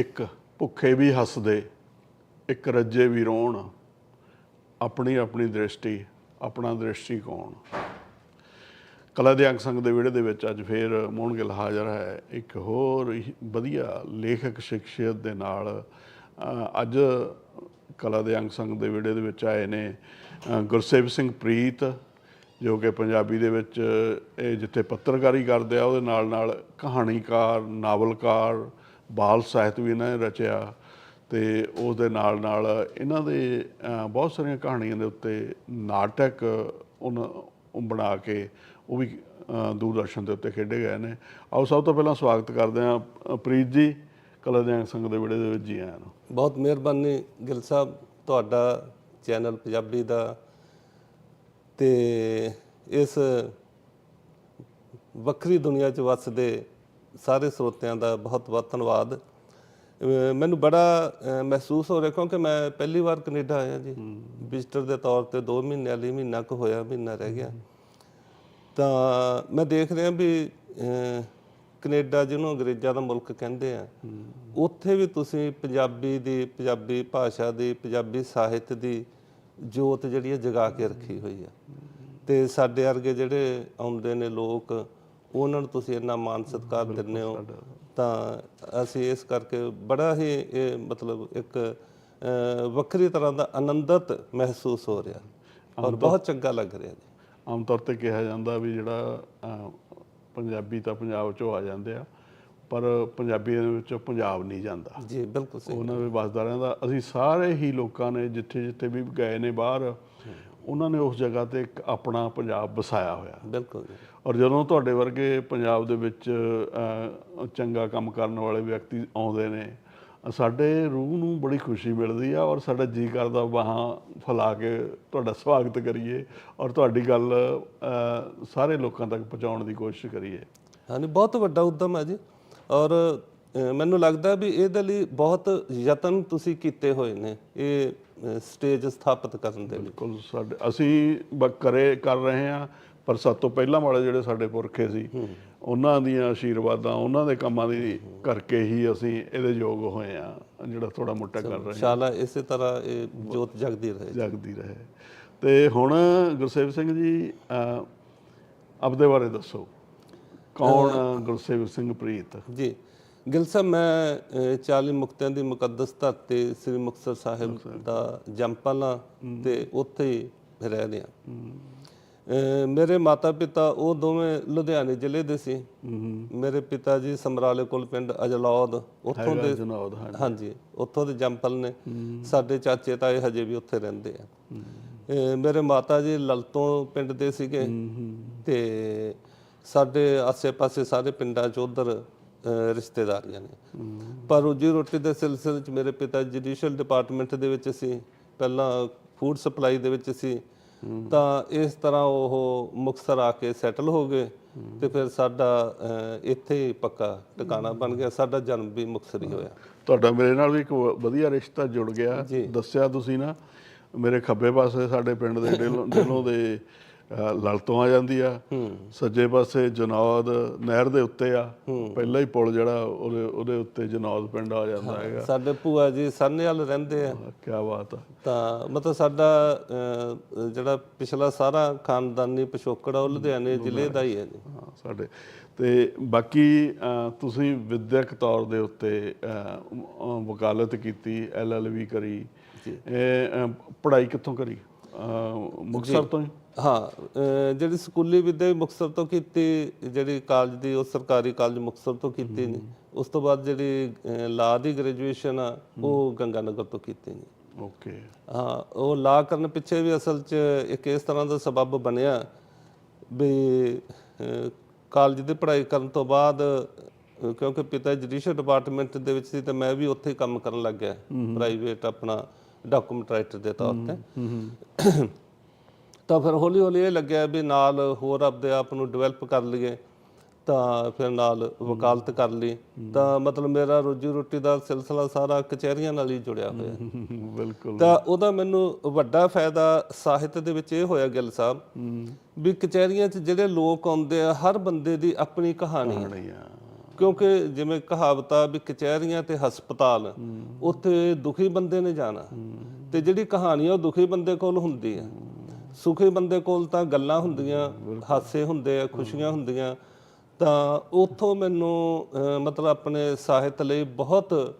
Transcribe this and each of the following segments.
ਇੱਕ ਭੁੱਖੇ ਵੀ ਹੱਸਦੇ, ਇੱਕ ਰੱਜੇ ਵੀ ਰੋਣ, ਆਪਣੀ ਆਪਣੀ ਦ੍ਰਿਸ਼ਟੀ, ਆਪਣਾ ਦ੍ਰਿਸ਼ਟੀਕੋਣ। ਕਲਾ ਦੇ ਅੰਗ ਸੰਗ ਦੇ ਵਿਹੜੇ ਦੇ ਵਿੱਚ ਅੱਜ ਫੇਰ ਮੋਹਨ ਗਿੱਲ ਹਾਜ਼ਰ ਹੈ। ਇੱਕ ਹੋਰ ਹੀ ਵਧੀਆ ਲੇਖਕ ਸ਼ਖਸੀਅਤ ਦੇ ਨਾਲ ਅੱਜ ਕਲਾ ਦੇ ਅੰਗ ਸੰਗ ਦੇ ਵਿਹੜੇ ਦੇ ਵਿੱਚ ਆਏ ਨੇ ਗੁਰਸੇਵ ਸਿੰਘ ਪ੍ਰੀਤ, ਜੋ ਕਿ ਪੰਜਾਬੀ ਦੇ ਵਿੱਚ ਇਹ ਜਿੱਥੇ ਪੱਤਰਕਾਰੀ ਕਰਦੇ ਆ, ਉਹਦੇ ਨਾਲ ਨਾਲ ਕਹਾਣੀਕਾਰ, ਨਾਵਲਕਾਰ ਬਾਲ ਸਾਹਿਤ ਵੀ ਇਹਨਾਂ ਨੇ ਰਚਿਆ ਤੇ ਉਸ ਦੇ ਨਾਲ ਨਾਲ ਇਹਨਾਂ ਦੇ ਬਹੁਤ ਸਾਰੀਆਂ ਕਹਾਣੀਆਂ ਦੇ ਉੱਤੇ ਨਾਟਕ ਉਹਨਾਂ ਉਹ ਬਣਾ ਕੇ ਉਹ ਵੀ ਦੂਰਦਰਸ਼ਨ ਦੇ ਉੱਤੇ ਖੇਡੇ ਗਏ ਨੇ। ਆਓ ਸਭ ਤੋਂ ਪਹਿਲਾਂ ਸਵਾਗਤ ਕਰਦੇ ਹਾਂ ਪ੍ਰੀਤ ਜੀ, ਕਲਾ ਦੇ ਅੰਗ ਸੰਗ ਦੇ ਵਿੜੇ ਦੇ ਵਿੱਚ ਜੀ ਆਇਆਂ ਨੂੰ। ਬਹੁਤ ਮਿਹਰਬਾਨੀ ਗਿਲ ਸਾਹਿਬ, ਤੁਹਾਡਾ ਚੈਨਲ ਪੰਜਾਬੀ ਦਾ ਤੇ ਇਸ ਵੱਖਰੀ ਦੁਨੀਆ 'ਚ ਵੱਸਦੇ ਸਾਰੇ ਸਰੋਤਿਆਂ ਦਾ ਬਹੁਤ ਬਹੁਤ ਧੰਨਵਾਦ। ਮੈਨੂੰ ਬੜਾ ਮਹਿਸੂਸ ਹੋ ਰਿਹਾ ਕਿਉਂਕਿ ਮੈਂ ਪਹਿਲੀ ਵਾਰ ਕੈਨੇਡਾ ਆਇਆ ਜੀ। ਵਿਜ਼ਟਰ ਦੇ ਤੌਰ ਤੇ 2 ਮਹੀਨੇ ਲਈ ਮਹੀਨਾ ਕੁ ਹੋਇਆ ਮਹੀਨਾ ਰਹਿ ਗਿਆ। ਤਾਂ ਮੈਂ ਦੇਖ ਰਿਹਾ ਵੀ ਕੈਨੇਡਾ ਜਿਹਨੂੰ ਅੰਗਰੇਜ਼ਾਂ ਦਾ ਮੁਲਕ ਕਹਿੰਦੇ ਆ ਉੱਥੇ ਵੀ ਤੁਸੀਂ ਪੰਜਾਬੀ ਦੀ ਪੰਜਾਬੀ ਭਾਸ਼ਾ ਦੀ ਪੰਜਾਬੀ ਸਾਹਿਤ ਦੀ ਜੋਤ ਜਿਹੜੀ ਹੈ ਜਗਾ ਕੇ ਰੱਖੀ ਹੋਈ ਆ। ਤੇ ਸਾਡੇ ਵਰਗੇ ਜਿਹੜੇ ਆਉਂਦੇ ਨੇ ਲੋਕ ਉਹਨਾਂ ਨੂੰ ਤੁਸੀਂ ਇੰਨਾ ਮਾਨ ਸਤਿਕਾਰ ਦਿੰਦੇ ਹੋ ਤਾਂ ਅਸੀਂ ਇਸ ਕਰਕੇ ਬੜਾ ਹੀ ਇਹ ਮਤਲਬ ਇੱਕ ਵੱਖਰੀ ਤਰ੍ਹਾਂ ਦਾ ਆਨੰਦਤ ਮਹਿਸੂਸ ਹੋ ਰਿਹਾ ਔਰ ਬਹੁਤ ਚੰਗਾ ਲੱਗ ਰਿਹਾ ਜੀ। ਆਮ ਤੌਰ ਤੇ ਕਿਹਾ ਜਾਂਦਾ ਵੀ ਜਿਹੜਾ ਪੰਜਾਬੀ ਤਾਂ ਪੰਜਾਬ ਚੋਂ ਆ ਜਾਂਦੇ ਆ ਪਰ ਪੰਜਾਬੀ ਦੇ ਵਿੱਚੋਂ ਪੰਜਾਬ ਨਹੀਂ ਜਾਂਦਾ। ਜੀ ਬਿਲਕੁਲ ਸਹੀ ਉਹਨਾਂ ਦੇ ਵਸਦਾ ਰਹਿੰਦਾ ਅਸੀਂ ਸਾਰੇ ਹੀ ਲੋਕਾਂ ਨੇ ਜਿੱਥੇ ਜਿੱਥੇ ਵੀ ਗਏ ਨੇ ਬਾਹਰ ਉਹਨਾਂ ਨੇ ਉਸ ਜਗ੍ਹਾ ਤੇ ਇੱਕ ਆਪਣਾ ਪੰਜਾਬ ਵਸਾਇਆ ਹੋਇਆ। ਬਿਲਕੁਲ ਔਰ ਜਦੋਂ ਤੁਹਾਡੇ ਵਰਗੇ ਪੰਜਾਬ ਦੇ ਵਿੱਚ ਚੰਗਾ ਕੰਮ ਕਰਨ ਵਾਲੇ ਵਿਅਕਤੀ ਆਉਂਦੇ ਨੇ ਸਾਡੇ ਰੂਹ ਨੂੰ ਬੜੀ ਖੁਸ਼ੀ ਮਿਲਦੀ ਆ ਔਰ ਸਾਡਾ ਜੀ ਕਰਦਾ ਬਾਹਾਂ ਫੈਲਾ ਕੇ ਤੁਹਾਡਾ ਸਵਾਗਤ ਕਰੀਏ ਔਰ ਤੁਹਾਡੀ ਗੱਲ ਸਾਰੇ ਲੋਕਾਂ ਤੱਕ ਪਹੁੰਚਾਉਣ ਦੀ ਕੋਸ਼ਿਸ਼ ਕਰੀਏ। ਹਾਂਜੀ ਬਹੁਤ ਵੱਡਾ ਉਦਮ ਹੈ ਜੀ। ਔਰ ਮੈਨੂੰ ਲੱਗਦਾ ਵੀ ਇਹਦੇ ਲਈ ਬਹੁਤ ਯਤਨ ਤੁਸੀਂ ਕੀਤੇ ਹੋਏ ਨੇ। ਇਹ ਸਟੇਜ ਸਥਾਪਿਤ ਕਰਨ ਦੇ ਲਈ। ਬਿਲਕੁਲ ਸਾਡੇ ਅਸੀਂ ਕਰੇ ਕਰ ਰਹੇ ਹਾਂ ਪਰ ਸਭ ਤੋਂ ਪਹਿਲਾਂ ਵਾਲੇ ਜਿਹੜੇ ਸਾਡੇ ਪੁਰਖੇ ਸੀ ਉਹਨਾਂ ਦੀਆਂ ਆਸ਼ੀਰਵਾਦਾਂ ਉਹਨਾਂ ਦੇ ਕੰਮਾਂ ਦੀ ਕਰਕੇ ਹੀ ਅਸੀਂ ਇਹਦੇ ਯੋਗ ਹੋਏ ਆ ਜਿਹੜਾ ਥੋੜਾ ਮੋਟਾ ਕਰ ਰਹੇ ਇਨਸ਼ਾਅੱਲਾ ਇਸੇ ਤਰ੍ਹਾਂ ਇਹ ਜੋਤ ਜਗਦੀ ਰਹੇ। ਜਗਦੀ ਰਹੇ। ਤੇ ਹੁਣ ਗੁਰਸੇਵ ਸਿੰਘ ਜੀ ਆਪਦੇ ਬਾਰੇ ਦੱਸੋ। ਕੌਣ ਗੁਰਸੇਵ ਸਿੰਘ ਪ੍ਰੀਤ? ਜੀ ਗਿਲ ਸਾਹਿਬ ਮੈਂ ਅਹ, 40 ਮੁਕਤਿਆਂ ਦੀ ਮੁਕੱਦਸ ਧਰਤੀ ਸ੍ਰੀ ਮੁਕਤਸਰ ਸਾਹਿਬ ਦਾ ਜੰਪਾਲਾ ਤੇ ਉੱਥੇ ਰਹਿ ਰਿਹਾ। ਮੇਰੇ ਮਾਤਾ ਪਿਤਾ ਉਹ ਦੋਵੇਂ ਲੁਧਿਆਣੇ ਜ਼ਿਲ੍ਹੇ ਦੇ ਸੀ। ਮੇਰੇ ਪਿਤਾ ਜੀ ਸਮਰਾਲੇ ਕੋਲ ਪਿੰਡ ਅਜਲੌਦ ਉੱਥੋਂ ਦੇ ਹਾਂਜੀ। ਉੱਥੋਂ ਦੇ ਜੰਪਲ ਨੇ। ਸਾਡੇ ਚਾਚੇ ਤਾਏ ਹਜੇ ਵੀ ਉੱਥੇ ਰਹਿੰਦੇ ਆ। ਮੇਰੇ ਮਾਤਾ ਜੀ ਲਲਤੋਂ ਪਿੰਡ ਦੇ ਸੀਗੇ ਤੇ ਸਾਡੇ ਆਸੇ-ਪਾਸੇ ਸਾਰੇ ਪਿੰਡਾਂ 'ਚ ਉਧਰ ਰਿਸ਼ਤੇਦਾਰੀਆਂ ਨੇ ਪਰ ਰੋਜੀ ਰੋਟੀ ਦੇ ਸਿਲਸਿਲੇ 'ਚ ਮੇਰੇ ਪਿਤਾ ਜੁਡੀਸ਼ੀਅਲ ਡਿਪਾਰਟਮੈਂਟ ਦੇ ਵਿੱਚ ਸੀ ਪਹਿਲਾਂ ਫੂਡ ਸਪਲਾਈ ਦੇ ਵਿੱਚ ਸੀ ਤਾਂ ਇਸ ਤਰ੍ਹਾਂ ਉਹ ਮੁਕਤਸਰ ਆ ਕੇ ਸੈਟਲ ਹੋ ਗਏ ਤੇ ਫਿਰ ਸਾਡਾ ਇੱਥੇ ਪੱਕਾ ਟਿਕਾਣਾ ਬਣ ਗਿਆ ਸਾਡਾ ਜਨਮ ਵੀ ਮੁਕਤਸਰ ਹੀ ਹੋਇਆ। ਤੁਹਾਡਾ ਮੇਰੇ ਨਾਲ ਵੀ ਇੱਕ ਵਧੀਆ ਰਿਸ਼ਤਾ ਜੁੜ ਗਿਆ ਦੱਸਿਆ ਤੁਸੀਂ ਨਾ ਮੇਰੇ ਖੱਬੇ ਪਾਸੇ ਸਾਡੇ ਪਿੰਡ ਦੇ ਡੇਲੋਂ ਦੇ ਲਲ ਤੋਂ ਆ ਜਾਂਦੀ ਆ। ਸੱਜੇ ਪਾਸੇ ਜਨੌਦ ਨਹਿਰ ਦੇ ਉੱਤੇ ਆ। ਪਹਿਲਾ ਹੀ ਪੁਲ ਜਿਹੜਾ ਉਹਦੇ ਉਹਦੇ ਉੱਤੇ ਜਨੌਦ ਪਿੰਡ ਆ ਜਾਂਦਾ ਹੈਗਾ। ਸਾਡੇ ਭੂਆ ਜੀ ਸਾਹਨੇਵਾਲ ਰਹਿੰਦੇ ਆ। ਕੀ ਬਾਤ ਆ। ਤਾਂ ਮਤਲਬ ਸਾਡਾ ਜਿਹੜਾ ਪਿਛਲਾ ਸਾਰਾ ਖਾਨਦਾਨੀ ਪਿਛੋਕੜ ਉਹ ਲੁਧਿਆਣੇ ਜ਼ਿਲ੍ਹੇ ਦਾ ਹੀ ਹੈ ਜੀ। ਹਾਂ ਸਾਡੇ। ਤੇ ਬਾਕੀ ਤੁਸੀਂ ਵਿਦਿਅਕ ਤੌਰ ਦੇ ਉੱਤੇ ਵਕਾਲਤ ਕੀਤੀ ਐਲਐਲਬੀ ਕਰੀ। ਇਹ ਪੜ੍ਹਾਈ ਕਿੱਥੋਂ ਕਰੀ? ਅਹ, ਮੁਕਤਸਰ ਤੋਂ ਹੀ? ਜਿਹੜੀ ਸਕੂਲੀ ਵਿੱਦਿਆ ਵੀ ਮੁਕਤਸਰ ਤੋਂ ਕੀਤੀ ਜਿਹੜੀ ਕਾਲਜ ਦੀ ਉਹ ਸਰਕਾਰੀ ਕਾਲਜ ਮੁਕਤਸਰ ਤੋਂ ਕੀਤੀ ਨੇ। ਉਸ ਤੋਂ ਬਾਅਦ ਜਿਹੜੀ ਲਾ ਦੀ ਗ੍ਰੈਜੂਏਸ਼ਨ ਆ ਉਹ ਗੰਗਾਨਗਰ ਤੋਂ ਕੀਤੀ ਨੇ। ਓਕੇ। ਹਾਂ ਉਹ ਲਾ ਕਰਨ ਪਿੱਛੇ ਵੀ ਅਸਲ 'ਚ ਇੱਕ ਇਸ ਤਰ੍ਹਾਂ ਦਾ ਸਬਬ ਬਣਿਆ ਵੀ ਕਾਲਜ ਦੀ ਪੜ੍ਹਾਈ ਕਰਨ ਤੋਂ ਬਾਅਦ ਕਿਉਂਕਿ ਪਿਤਾ ਜੁਡੀਸ਼ੀਅਲ ਡਿਪਾਰਟਮੈਂਟ ਦੇ ਵਿੱਚ ਸੀ ਤਾਂ ਮੈਂ ਵੀ ਉੱਥੇ ਕੰਮ ਕਰਨ ਲੱਗ ਗਿਆ। ਪ੍ਰਾਈਵੇਟ ਆਪਣਾ। ਡਾਕੂਮੈਂਟ ਰਾਈਟਰ ਦੇ ਤੌਰ ਤੇ। ਤਾਂ ਫਿਰ ਹੌਲੀ ਹੌਲੀ ਇਹ ਲੱਗਿਆ ਵੀ ਨਾਲ ਹੋਰ ਆਪਦੇ ਆਪ ਨੂੰ ਡਿਵੈਲਪ ਕਰ ਲਈਏ ਤਾਂ ਫਿਰ ਨਾਲ ਵਕਾਲਤ ਕਰ ਲਈ। ਤਾਂ ਮਤਲਬ ਮੇਰਾ ਰੋਜੀ ਰੋਟੀ ਦਾ ਸਿਲਸਿਲਾ ਸਾਰਾ ਕਚਹਿਰੀਆਂ ਨਾਲ ਹੀ ਜੁੜਿਆ ਹੋਇਆ। ਬਿਲਕੁਲ। ਤਾਂ ਉਹਦਾ ਮੈਨੂੰ ਵੱਡਾ ਫਾਇਦਾ ਸਾਹਿਤ ਦੇ ਵਿੱਚ ਇਹ ਹੋਇਆ ਗਿੱਲ ਸਾਹਿਬ ਵੀ ਕਚਹਿਰੀਆਂ 'ਚ ਜਿਹੜੇ ਲੋਕ ਆਉਂਦੇ ਆ ਹਰ ਬੰਦੇ ਦੀ ਆਪਣੀ ਕਹਾਣੀ ਹੈ ਕਿਉਂਕਿ ਜਿਵੇਂ ਕਹਾਵਤ ਵੀ ਕਚਹਿਰੀਆਂ ਤੇ ਹਸਪਤਾਲ ਉੱਥੇ ਦੁਖੀ ਬੰਦੇ ਨੇ ਜਾਣਾ। ਤੇ ਜਿਹੜੀ ਕਹਾਣੀ ਆ ਉਹ ਦੁਖੀ ਬੰਦੇ ਕੋਲ ਹੁੰਦੀ ਆ। ਸੁਖੀ ਬੰਦੇ ਕੋਲ ਤਾਂ ਗੱਲਾਂ ਹੁੰਦੀਆਂ ਹਾਸੇ ਹੁੰਦੇ ਆ ਖੁਸ਼ੀਆਂ ਹੁੰਦੀਆਂ। ਤਾਂ ਉੱਥੋਂ ਮੈਨੂੰ ਮਤਲਬ ਆਪਣੇ ਸਾਹਿਤ ਲਈ ਬਹੁਤ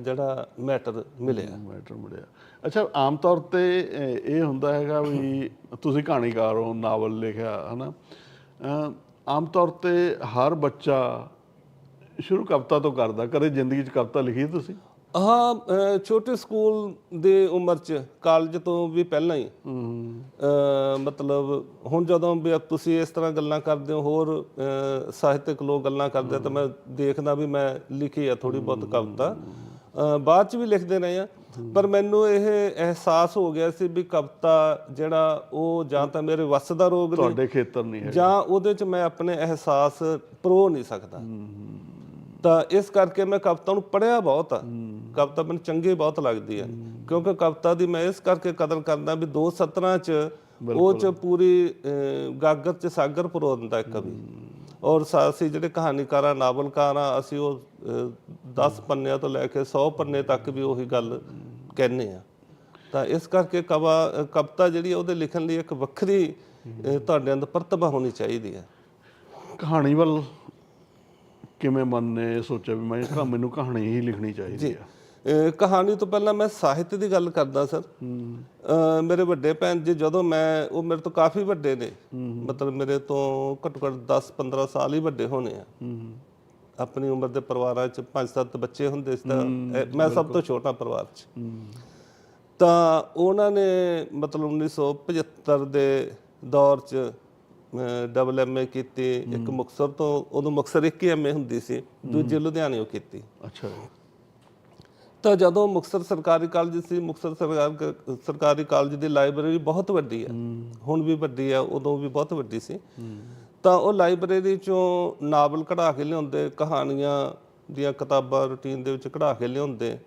ਜਿਹੜਾ ਮੈਟਰ ਮਿਲਿਆ। ਮੈਟਰ ਮਿਲਿਆ। ਅੱਛਾ ਆਮ ਤੌਰ ਤੇ ਇਹ ਹੁੰਦਾ ਹੈਗਾ ਵੀ ਤੁਸੀਂ ਕਹਾਣੀਕਾਰ ਹੋ ਨਾਵਲ ਲਿਖਿਆ ਹਨਾ? ਅਹ, ਆਮ ਤੌਰ ਤੇ ਹਰ ਬੱਚਾ ਸ਼ੁਰੂ ਕਵਿਤਾ ਤੋਂ ਕਰਦਾ ਕਦੇ ਜ਼ਿੰਦਗੀ 'ਚ ਕਵਿਤਾ ਲਿਖੀ ਤੁਸੀਂ? ਹਾਂ ਅਹ, ਛੋਟੇ ਸਕੂਲ ਦੇ ਉਮਰ ਚ ਕਾਲਜ ਤੋਂ ਵੀ ਪਹਿਲਾਂ ਹੀ। ਅਹ, ਮਤਲਬ ਹੁਣ ਜਦੋਂ ਵੀ ਤੁਸੀਂ ਇਸ ਤਰ੍ਹਾਂ ਗੱਲਾਂ ਕਰਦੇ ਹੋ ਹੋਰ ਅਹ, ਸਾਹਿਤਕ ਲੋਕ ਗੱਲਾਂ ਕਰਦੇ ਆ ਤਾਂ ਮੈਂ ਦੇਖਦਾ ਵੀ ਮੈਂ ਲਿਖੀ ਆ ਥੋੜੀ ਬਹੁਤ ਕਵਿਤਾ। ਅਹ, ਬਾਅਦ ਚ ਵੀ ਲਿਖਦੇ ਰਹੇ ਆ। ਪਰ ਮੈਨੂੰ ਇਹ ਅਹਿਸਾਸ ਹੋ ਗਿਆ ਸੀ ਵੀ ਕਵਿਤਾ ਜਿਹੜਾ ਉਹ ਜਾਂ ਤਾਂ ਮੇਰੇ ਵੱਸ ਦਾ ਰੋਗ ਨੇ ਤੁਹਾਡੇ ਖੇਤਰ ਨਹੀਂ ਹੈ ਜਾਂ ਉਹਦੇ ਚ ਮੈਂ ਆਪਣੇ ਅਹਿਸਾਸ ਪਰੋ ਨਹੀਂ ਸਕਦਾ। ਤਾਂ ਇਸ ਕਰਕੇ ਮੈਂ ਕਵਿਤਾ ਨੂੰ ਪੜਿਆ ਬਹੁਤ ਆ। ਕਵਿਤਾ ਮੈਨੂੰ ਚੰਗੀ ਬਹੁਤ ਲੱਗਦੀ ਆ। ਕਿਉਂਕਿ ਕਵਿਤਾ ਦੀ ਮੈਂ ਇਸ ਕਰਕੇ ਕਦਰ ਕਰਦਾ ਵੀ ਦੋ ਸਤਰਾਂ ਚ ਉਹ ਚ ਪੂਰੀ ਗਾਗਰ ਚ ਸਾਗਰ ਪਰੋ ਦਿੰਦਾ ਕਵੀ ਔਰ ਸਾ- ਅਸੀਂ ਜਿਹੜੇ ਕਹਾਣੀਕਾਰਾਂ ਨਾਵਲਕਾਰਾਂ ਅਸੀਂ ਉਹ 10 ਪੰਨਿਆਂ ਤੋਂ ਲੈ ਕੇ 100 ਪੰਨੇ ਤੱਕ ਵੀ ਉਹੀ ਗੱਲ ਕਹਿੰਨੇ ਆ। ਤਾਂ ਇਸ ਕਰਕੇ ਕਵਾ ਕਵਿਤਾ ਜਿਹੜੀ ਉਹਦੇ ਲਿਖਣ ਲਈ ਇੱਕ ਵੱਖਰੀ ਤੁਹਾਡੇ ਅੰਦਰ ਪ੍ਰਤਿਭਾ ਹੋਣੀ ਚਾਹੀਦੀ ਹੈ ਕਹਾਣੀ ਵੱਲ ਕਿਵੇਂ ਮਨ ਨੇ ਸੋਚਿਆ ਵੀ ਮੈਂ ਕਹਾ ਮੈਨੂੰ ਕਹਾਣੀ ਹੀ ਲਿਖਣੀ ਚਾਹੀਦੀ ਆ। ਅ, ਕਹਾਣੀ ਤੋਂ ਪਹਿਲਾਂ ਮੈਂ ਸਾਹਿਤ ਦੀ ਗੱਲ ਕਰਦਾ ਸਰ। ਮੇਰੇ ਵੱਡੇ ਭੈਣ ਜੀ ਜਦੋਂ ਮੈਂ ਉਹ ਮੇਰੇ ਤੋਂ ਕਾਫੀ ਵੱਡੇ ਨੇ। ਮਤਲਬ ਮੇਰੇ ਤੋਂ ਘੱਟੋ ਘੱਟ 10 15 ਸਾਲ ਹੀ ਵੱਡੇ ਹੋਣੇ ਆ। ਆਪਣੀ ਉਮਰ ਦੇ ਪਰਿਵਾਰਾਂ ਚ ਪੰਜ ਸੱਤ ਬੱਚੇ ਹੁੰਦੇ ਸੀ ਤਾਂ ਮੈਂ ਸਭ ਤੋਂ ਛੋਟਾ ਪਰਿਵਾਰ ਚ। ਤਾਂ ਉਹਨਾਂ ਨੇ ਮਤਲਬ 1975 ਦੇ ਦੌਰ ਚ ਡਬਲ ਐਮਏ ਕੀਤੀ ਇੱਕ ਮੁਕਤਸਰ ਤੋਂ ਉਦੋਂ ਮੁਕਤਸਰ ਇੱਕ ਹੀ ਐਮਏ ਹੁੰਦੀ ਸੀ ਦੂਜੀ ਲੁਧਿਆਣੇੋਂ ਕੀਤੀ। ਅੱਛਾ ਤਾਂ ਜਦੋਂ ਮੁਕਤਸਰ ਸਰਕਾਰੀ ਕਾਲਜ ਸੀ ਸਰਕਾਰ ਸਰਕਾਰੀ ਕਾਲਜ ਦੀ ਲਾਇਬ੍ਰੇਰੀ ਬਹੁਤ ਵੱਡੀ ਹੈ। ਹੁਣ ਵੀ ਵੱਡੀ ਹੈ ਉਦੋਂ ਵੀ ਬਹੁਤ ਵੱਡੀ ਸੀ। ਤਾਂ ਉਹ ਲਾਇਬ੍ਰੇਰੀ ਚੋਂ ਨਾਵਲ ਕਢਾ ਕੇ ਲਿਆਉਂਦੇ ਕਹਾਣੀਆਂ ਦੀਆਂ ਕਿਤਾਬਾਂ ਰੁਟੀਨ ਦੇ ਵਿੱਚ ਕਢਾ ਕੇ ਲਿਆਉਂਦੇ।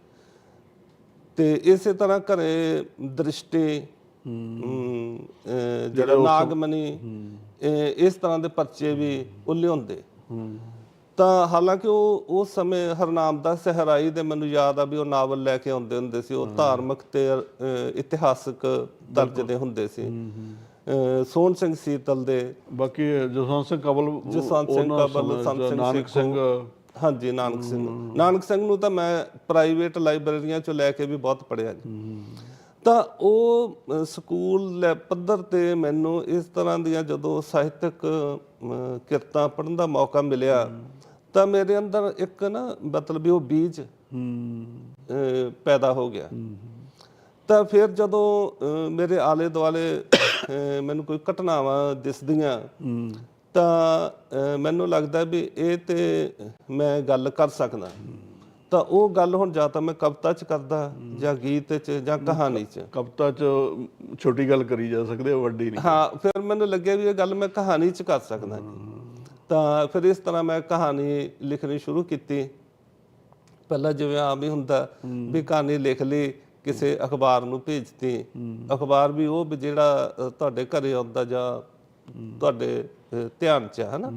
ਤੇ ਇਸੇ ਤਰ੍ਹਾਂ ਘਰੇ ਦ੍ਰਿਸ਼ਟੀ ਅਹ, ਜਿਹੜਾ ਨਾਗਮਣੀ ਇਹ- ਇਸ ਤਰ੍ਹਾਂ ਦੇ ਪਰਚੇ ਵੀ ਉਹ ਲਿਆਉਂਦੇ ਤਾਂ ਹਾਲਾਂਕਿ ਉਹ ਉਸ ਸਮੇਂ ਹਰਨਾਮ ਦਾ ਸਹਰਾਈ ਦੇ ਮੈਨੂੰ ਯਾਦ ਆ ਵੀ ਉਹ ਨਾਵਲ ਲੈ ਕੇ ਆਉਂਦੇ ਹੁੰਦੇ ਸੀ। ਉਹ ਧਾਰਮਿਕ ਤੇ ਇਤਿਹਾਸਕ ਦਰਜ ਦੇ ਹੁੰਦੇ ਸੀ। ਸੋਹਣ ਸਿੰਘ ਸੀਤਲ ਦੇ ਬਾਕੀ ਜਸਵੰਤ ਸਿੰਘ ਕਬਲ ਜਸਵੰਤ ਸਿੰਘ ਕਬਲ, ਸੰਤ ਸਿੰਘ ਨਾਨਕ ਸਿੰਘ। ਹਾਂਜੀ ਨਾਨਕ ਸਿੰਘ। ਨਾਨਕ ਸਿੰਘ ਨੂੰ ਤਾਂ ਮੈਂ ਪ੍ਰਾਈਵੇਟ ਲਾਇਬ੍ਰੇਰੀਆਂ ਚੋਂ ਲੈ ਕੇ ਵੀ ਬਹੁਤ ਪੜ੍ਹਿਆ ਜੀ। ਤਾਂ ਉਹ ਸਕੂਲ ਪੱਧਰ ਤੇ ਮੈਨੂੰ ਇਸ ਤਰ੍ਹਾਂ ਦੀਆਂ ਜਦੋਂ ਸਾਹਿਤਕ ਕਿਰਤਾਂ ਪੜ੍ਹਨ ਦਾ ਮੌਕਾ ਮਿਲਿਆ, ਤਾਂ ਮੇਰੇ ਅੰਦਰ ਇੱਕ ਨਾ ਮਤਲਬ ਵੀ ਉਹ ਬੀਜ ਪੈਦਾ ਹੋ ਗਿਆ। ਤਾਂ ਫਿਰ ਜਦੋਂ ਮੇਰੇ ਆਲੇ ਦੁਆਲੇ ਮੈਨੂੰ ਕੋਈ ਘਟਨਾਵਾਂ ਦਿਸਦੀਆਂ, ਤਾਂ ਮੈਨੂੰ ਲੱਗਦਾ ਵੀ ਇਹ ਤੇ ਮੈਂ ਗੱਲ ਕਰ ਸਕਦਾ। ਤਾਂ ਉਹ ਗੱਲ ਹੁਣ ਜਾਂ ਤਾਂ ਮੈਂ ਕਵਿਤਾ 'ਚ ਕਰਦਾ ਜਾਂ ਗੀਤ 'ਚ ਜਾਂ ਕਹਾਣੀ 'ਚ। ਕਵਿਤਾ ਚ ਛੋਟੀ ਗੱਲ ਕਰੀ ਜਾ ਸਕਦੇ ਵੱਡੀ ਨਹੀਂ। ਹਾਂ ਫਿਰ ਮੈਨੂੰ ਲੱਗਿਆ ਵੀ ਇਹ ਗੱਲ ਮੈਂ ਕਹਾਣੀ 'ਚ ਕਰ ਸਕਦਾ। ਜੀ ਤਾਂ ਫਿਰ ਇਸ ਤਰ੍ਹਾਂ ਮੈਂ ਕਹਾਣੀ ਲਿਖਣੀ ਸ਼ੁਰੂ ਕੀਤੀ। ਪਹਿਲਾਂ ਜਿਵੇਂ ਆਮ ਹੀ ਹੁੰਦਾ ਵੀ ਕਹਾਣੀ ਲਿਖ ਲਈ ਕਿਸੇ ਅਖਬਾਰ ਨੂੰ ਭੇਜਤੀ। ਅਖਬਾਰ ਵੀ ਉਹ ਜਿਹੜਾ ਤੁਹਾਡੇ ਘਰੇ ਆਉਂਦਾ ਜਾਂ ਤੁਹਾਡੇ ਧਿਆਨ 'ਚ ਹੈ ਨਾ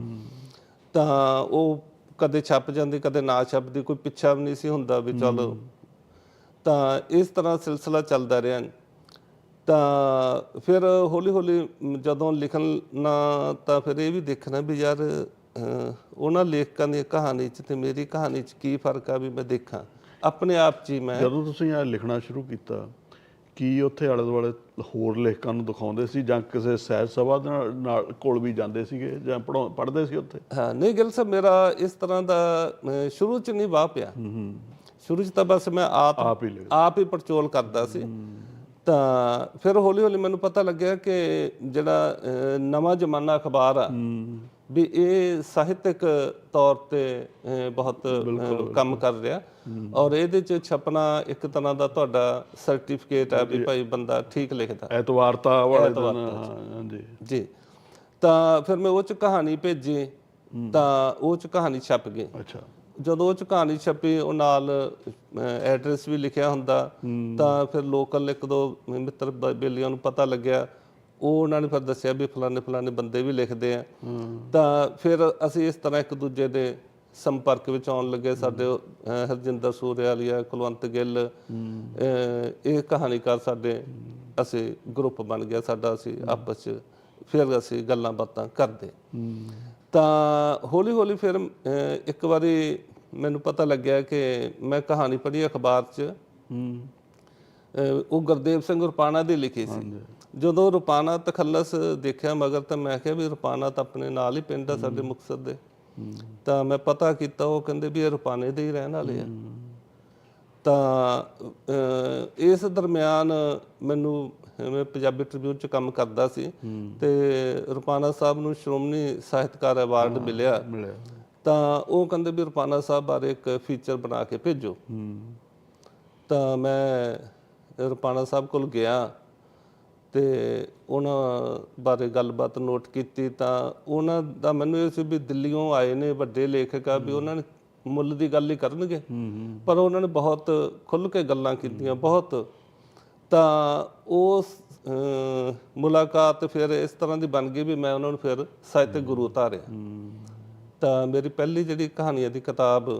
ਤਾਂ ਉਹ ਕਦੇ ਛਪ ਜਾਂਦੀ ਕਦੇ ਨਾ ਛਪਦੀ ਕੋਈ ਪਿੱਛਾ ਵੀ ਨਹੀਂ ਸੀ ਹੁੰਦਾ ਵੀ ਚਲੋ ਤਾਂ ਇਸ ਤਰ੍ਹਾਂ ਸਿਲਸਿਲਾ ਚੱਲਦਾ ਰਿਹਾ। ਤਾਂ ਫਿਰ ਹੌਲੀ ਹੌਲੀ ਜਦੋਂ ਲਿਖਣਾ ਤਾਂ ਫਿਰ ਇਹ ਵੀ ਦੇਖਣਾ ਵੀ ਯਾਰ ਉਹਨਾਂ ਲੇਖਕਾਂ ਦੀ ਕਹਾਣੀ 'ਚ ਤੇ ਮੇਰੀ ਕਹਾਣੀ 'ਚ ਕੀ ਫ਼ਰਕ ਆ ਵੀ ਮੈਂ ਦੇਖਾਂ? ਆਪਣੇ ਆਪ 'ਚ ਹੀ ਮੈਂ ਜਦੋਂ ਤੁਸੀਂ ਇਹ ਲਿਖਣਾ ਸ਼ੁਰੂ ਕੀਤਾ ਕੀ ਉੱਥੇ ਆਲੇ ਦੁਆਲੇ ਹੋਰ ਲੇਖਕਾਂ ਨੂੰ ਦਿਖਾਉਂਦੇ ਸੀ ਜਾਂ ਕਿਸੇ ਸਹਿਜ ਸਭਾ ਦੇ ਨਾਲ- ਕੋਲ ਵੀ ਜਾਂਦੇ ਸੀਗੇ ਜਾਂ ਪੜ੍ਹਦੇ ਸੀ ਉੱਥੇ? ਹਾਂ ਨਹੀਂ ਗਿਲ ਸਾਹਿਬ ਮੇਰਾ ਇਸ ਤਰ੍ਹਾਂ ਦਾ ਸ਼ੁਰੂ 'ਚ ਨਹੀਂ ਵਾਹ ਪਿਆ। ਸ਼ੁਰੂ 'ਚ ਤਾਂ ਬਸ ਮੈਂ ਆਪ ਆਪ ਹੀ ਆਪ ਹੀ ਪੜਚੋਲ ਕਰਦਾ ਸੀ। ਤਾਂ ਫਿਰ ਹੌਲੀ ਹੌਲੀ ਮੈਨੂੰ ਪਤਾ ਲੱਗਿਆ ਕਿ ਜਿਹੜਾ ਨਵਾਂ ਜ਼ਮਾਨਾ ਅਖਬਾਰ ਆ ਵੀ ਇਹ ਸਾਹਿਤਕ ਤੌਰ ਤੇ ਬਹੁਤ ਕੰਮ ਕਰ ਰਿਹਾ। ਔਰ ਇਹਦੇ ਚ ਛਪਣਾ ਇੱਕ ਤਰ੍ਹਾਂ ਦਾ ਤੁਹਾਡਾ ਸਰਟੀਫਿਕੇਟ ਹੈ ਵੀ ਭਾਈ ਬੰਦਾ ਠੀਕ ਲਿਖਦਾ। ਐਤਵਾਰਤਾ ਵਾਲੇ ਦਿਨ ਹਾਂਜੀ। ਜੀ। ਤਾਂ ਫਿਰ ਮੈਂ ਉਹ ਚ ਕਹਾਣੀ ਭੇਜੀ ਤਾਂ ਉਹ ਚ ਕਹਾਣੀ ਛਪ ਗਈ। ਅੱਛਾ। ਜਦੋਂ ਉਹ ਚ ਕਹਾਣੀ ਛਪੀ ਉਹ ਨਾਲ ਐਡਰੈਸ ਵੀ ਲਿਖਿਆ ਹੁੰਦਾ। ਤਾਂ ਫਿਰ ਲੋਕਲ ਇੱਕ ਦੋ ਮਿੱਤਰ ਬੇਲੀਆਂ ਨੂੰ ਪਤਾ ਲੱਗਿਆ ਉਹ ਉਹਨਾਂ ਨੇ ਫਿਰ ਦੱਸਿਆ ਵੀ ਫਲਾਣੇ ਫਲਾਣੇ ਬੰਦੇ ਵੀ ਲਿਖਦੇ ਆ। ਤਾਂ ਫਿਰ ਅਸੀਂ ਇਸ ਤਰ੍ਹਾਂ ਇੱਕ ਦੂਜੇ ਦੇ ਸੰਪਰਕ ਵਿੱਚ ਆਉਣ ਲੱਗੇ। ਸਾਡੇ ਹਰਜਿੰਦਰ ਸੂਰਿਆਲੀਆ ਕੁਲਵੰਤ ਗਿੱਲ ਇਹ ਕਹਾਣੀਕਾਰ ਸਾਡੇ ਅਸੀਂ ਗਰੁੱਪ ਬਣ ਗਿਆ ਸਾਡਾ ਅਸੀਂ ਆਪਸ ਚ ਫਿਰ ਅਸੀਂ ਗੱਲਾਂ ਬਾਤਾਂ ਕਰਦੇ। ਤਾਂ ਹੌਲੀ ਹੌਲੀ ਫਿਰ ਇੱਕ ਵਾਰੀ ਮੈਨੂੰ ਪਤਾ ਲੱਗਿਆ ਕਿ ਮੈਂ ਕਹਾਣੀ ਪੜ੍ਹੀ ਅਖਬਾਰ 'ਚ। ਉਹ ਗੁਰਦੇਵ ਸਿੰਘ ਰੁਪਾਣਾ ਦੀ ਲਿਖੀ ਸੀ। ਜਦੋਂ ਰੁਪਾਣਾ ਤਖੱਲਸ ਦੇਖਿਆ ਮਗਰ ਤਾਂ ਮੈਂ ਕਿਹਾ ਵੀ ਰੁਪਾਣਾ ਤਾਂ ਆਪਣੇ ਨਾਲ ਹੀ ਪਿੰਡ ਆ ਸਾਡੇ ਮੁਕਤਸਰ ਦੇ। ਤਾਂ ਮੈਂ ਪਤਾ ਕੀਤਾ ਉਹ ਕਹਿੰਦੇ ਵੀ ਇਹ ਰੁਪਾਣੇ ਦੇ ਹੀ ਰਹਿਣ ਵਾਲੇ ਆ। ਤਾਂ ਇਸ ਦਰਮਿਆਨ ਮੈਨੂੰ ਮੈਂ ਪੰਜਾਬੀ ਟ੍ਰਿਬਿਊਨ ਚ ਕੰਮ ਕਰਦਾ ਸੀ ਤੇ ਰੁਪਾਣਾ ਸਾਹਿਬ ਨੂੰ ਸ਼੍ਰੋਮਣੀ ਸਾਹਿਤਕਾਰ ਅਵਾਰਡ ਮਿਲਿਆ। ਤਾਂ ਉਹ ਕਹਿੰਦੇ ਵੀ ਰੁਪਾਣਾ ਸਾਹਿਬ ਬਾਰੇ ਇੱਕ ਫੀਚਰ ਬਣਾ ਕੇ ਭੇਜੋ। ਤਾਂ ਮੈਂ ਰੁਪਾਣਾ ਸਾਹਿਬ ਕੋਲ ਗਿਆ। ਤੇ ਉਹਨਾਂ ਬਾਰੇ ਗੱਲਬਾਤ ਨੋਟ ਕੀਤੀ ਤਾਂ ਉਹਨਾਂ ਦਾ ਮੈਨੂੰ ਇਹ ਸੀ ਵੀ ਦਿੱਲੀੋਂ ਆਏ ਨੇ ਵੱਡੇ ਲੇਖਕ ਆ ਵੀ ਉਹਨਾਂ ਨੇ ਮੁੱਲ ਦੀ ਗੱਲ ਹੀ ਕਰਨਗੇ। ਪਰ ਉਹਨਾਂ ਨੇ ਬਹੁਤ ਖੁੱਲ ਕੇ ਗੱਲਾਂ ਕੀਤੀਆਂ ਬਹੁਤ। ਤਾਂ ਉਸ ਮੁਲਾਕਾਤ ਫਿਰ ਇਸ ਤਰ੍ਹਾਂ ਦੀ ਬਣ ਗਈ ਵੀ ਮੈਂ ਉਹਨਾਂ ਨੂੰ ਫਿਰ ਸਾਹਿਤਕ ਗੁਰੂ ਧਾਰਿਆ ਤਾਂ ਮੇਰੀ ਪਹਿਲੀ ਜਿਹੜੀ ਕਹਾਣੀਆਂ ਦੀ ਕਿਤਾਬ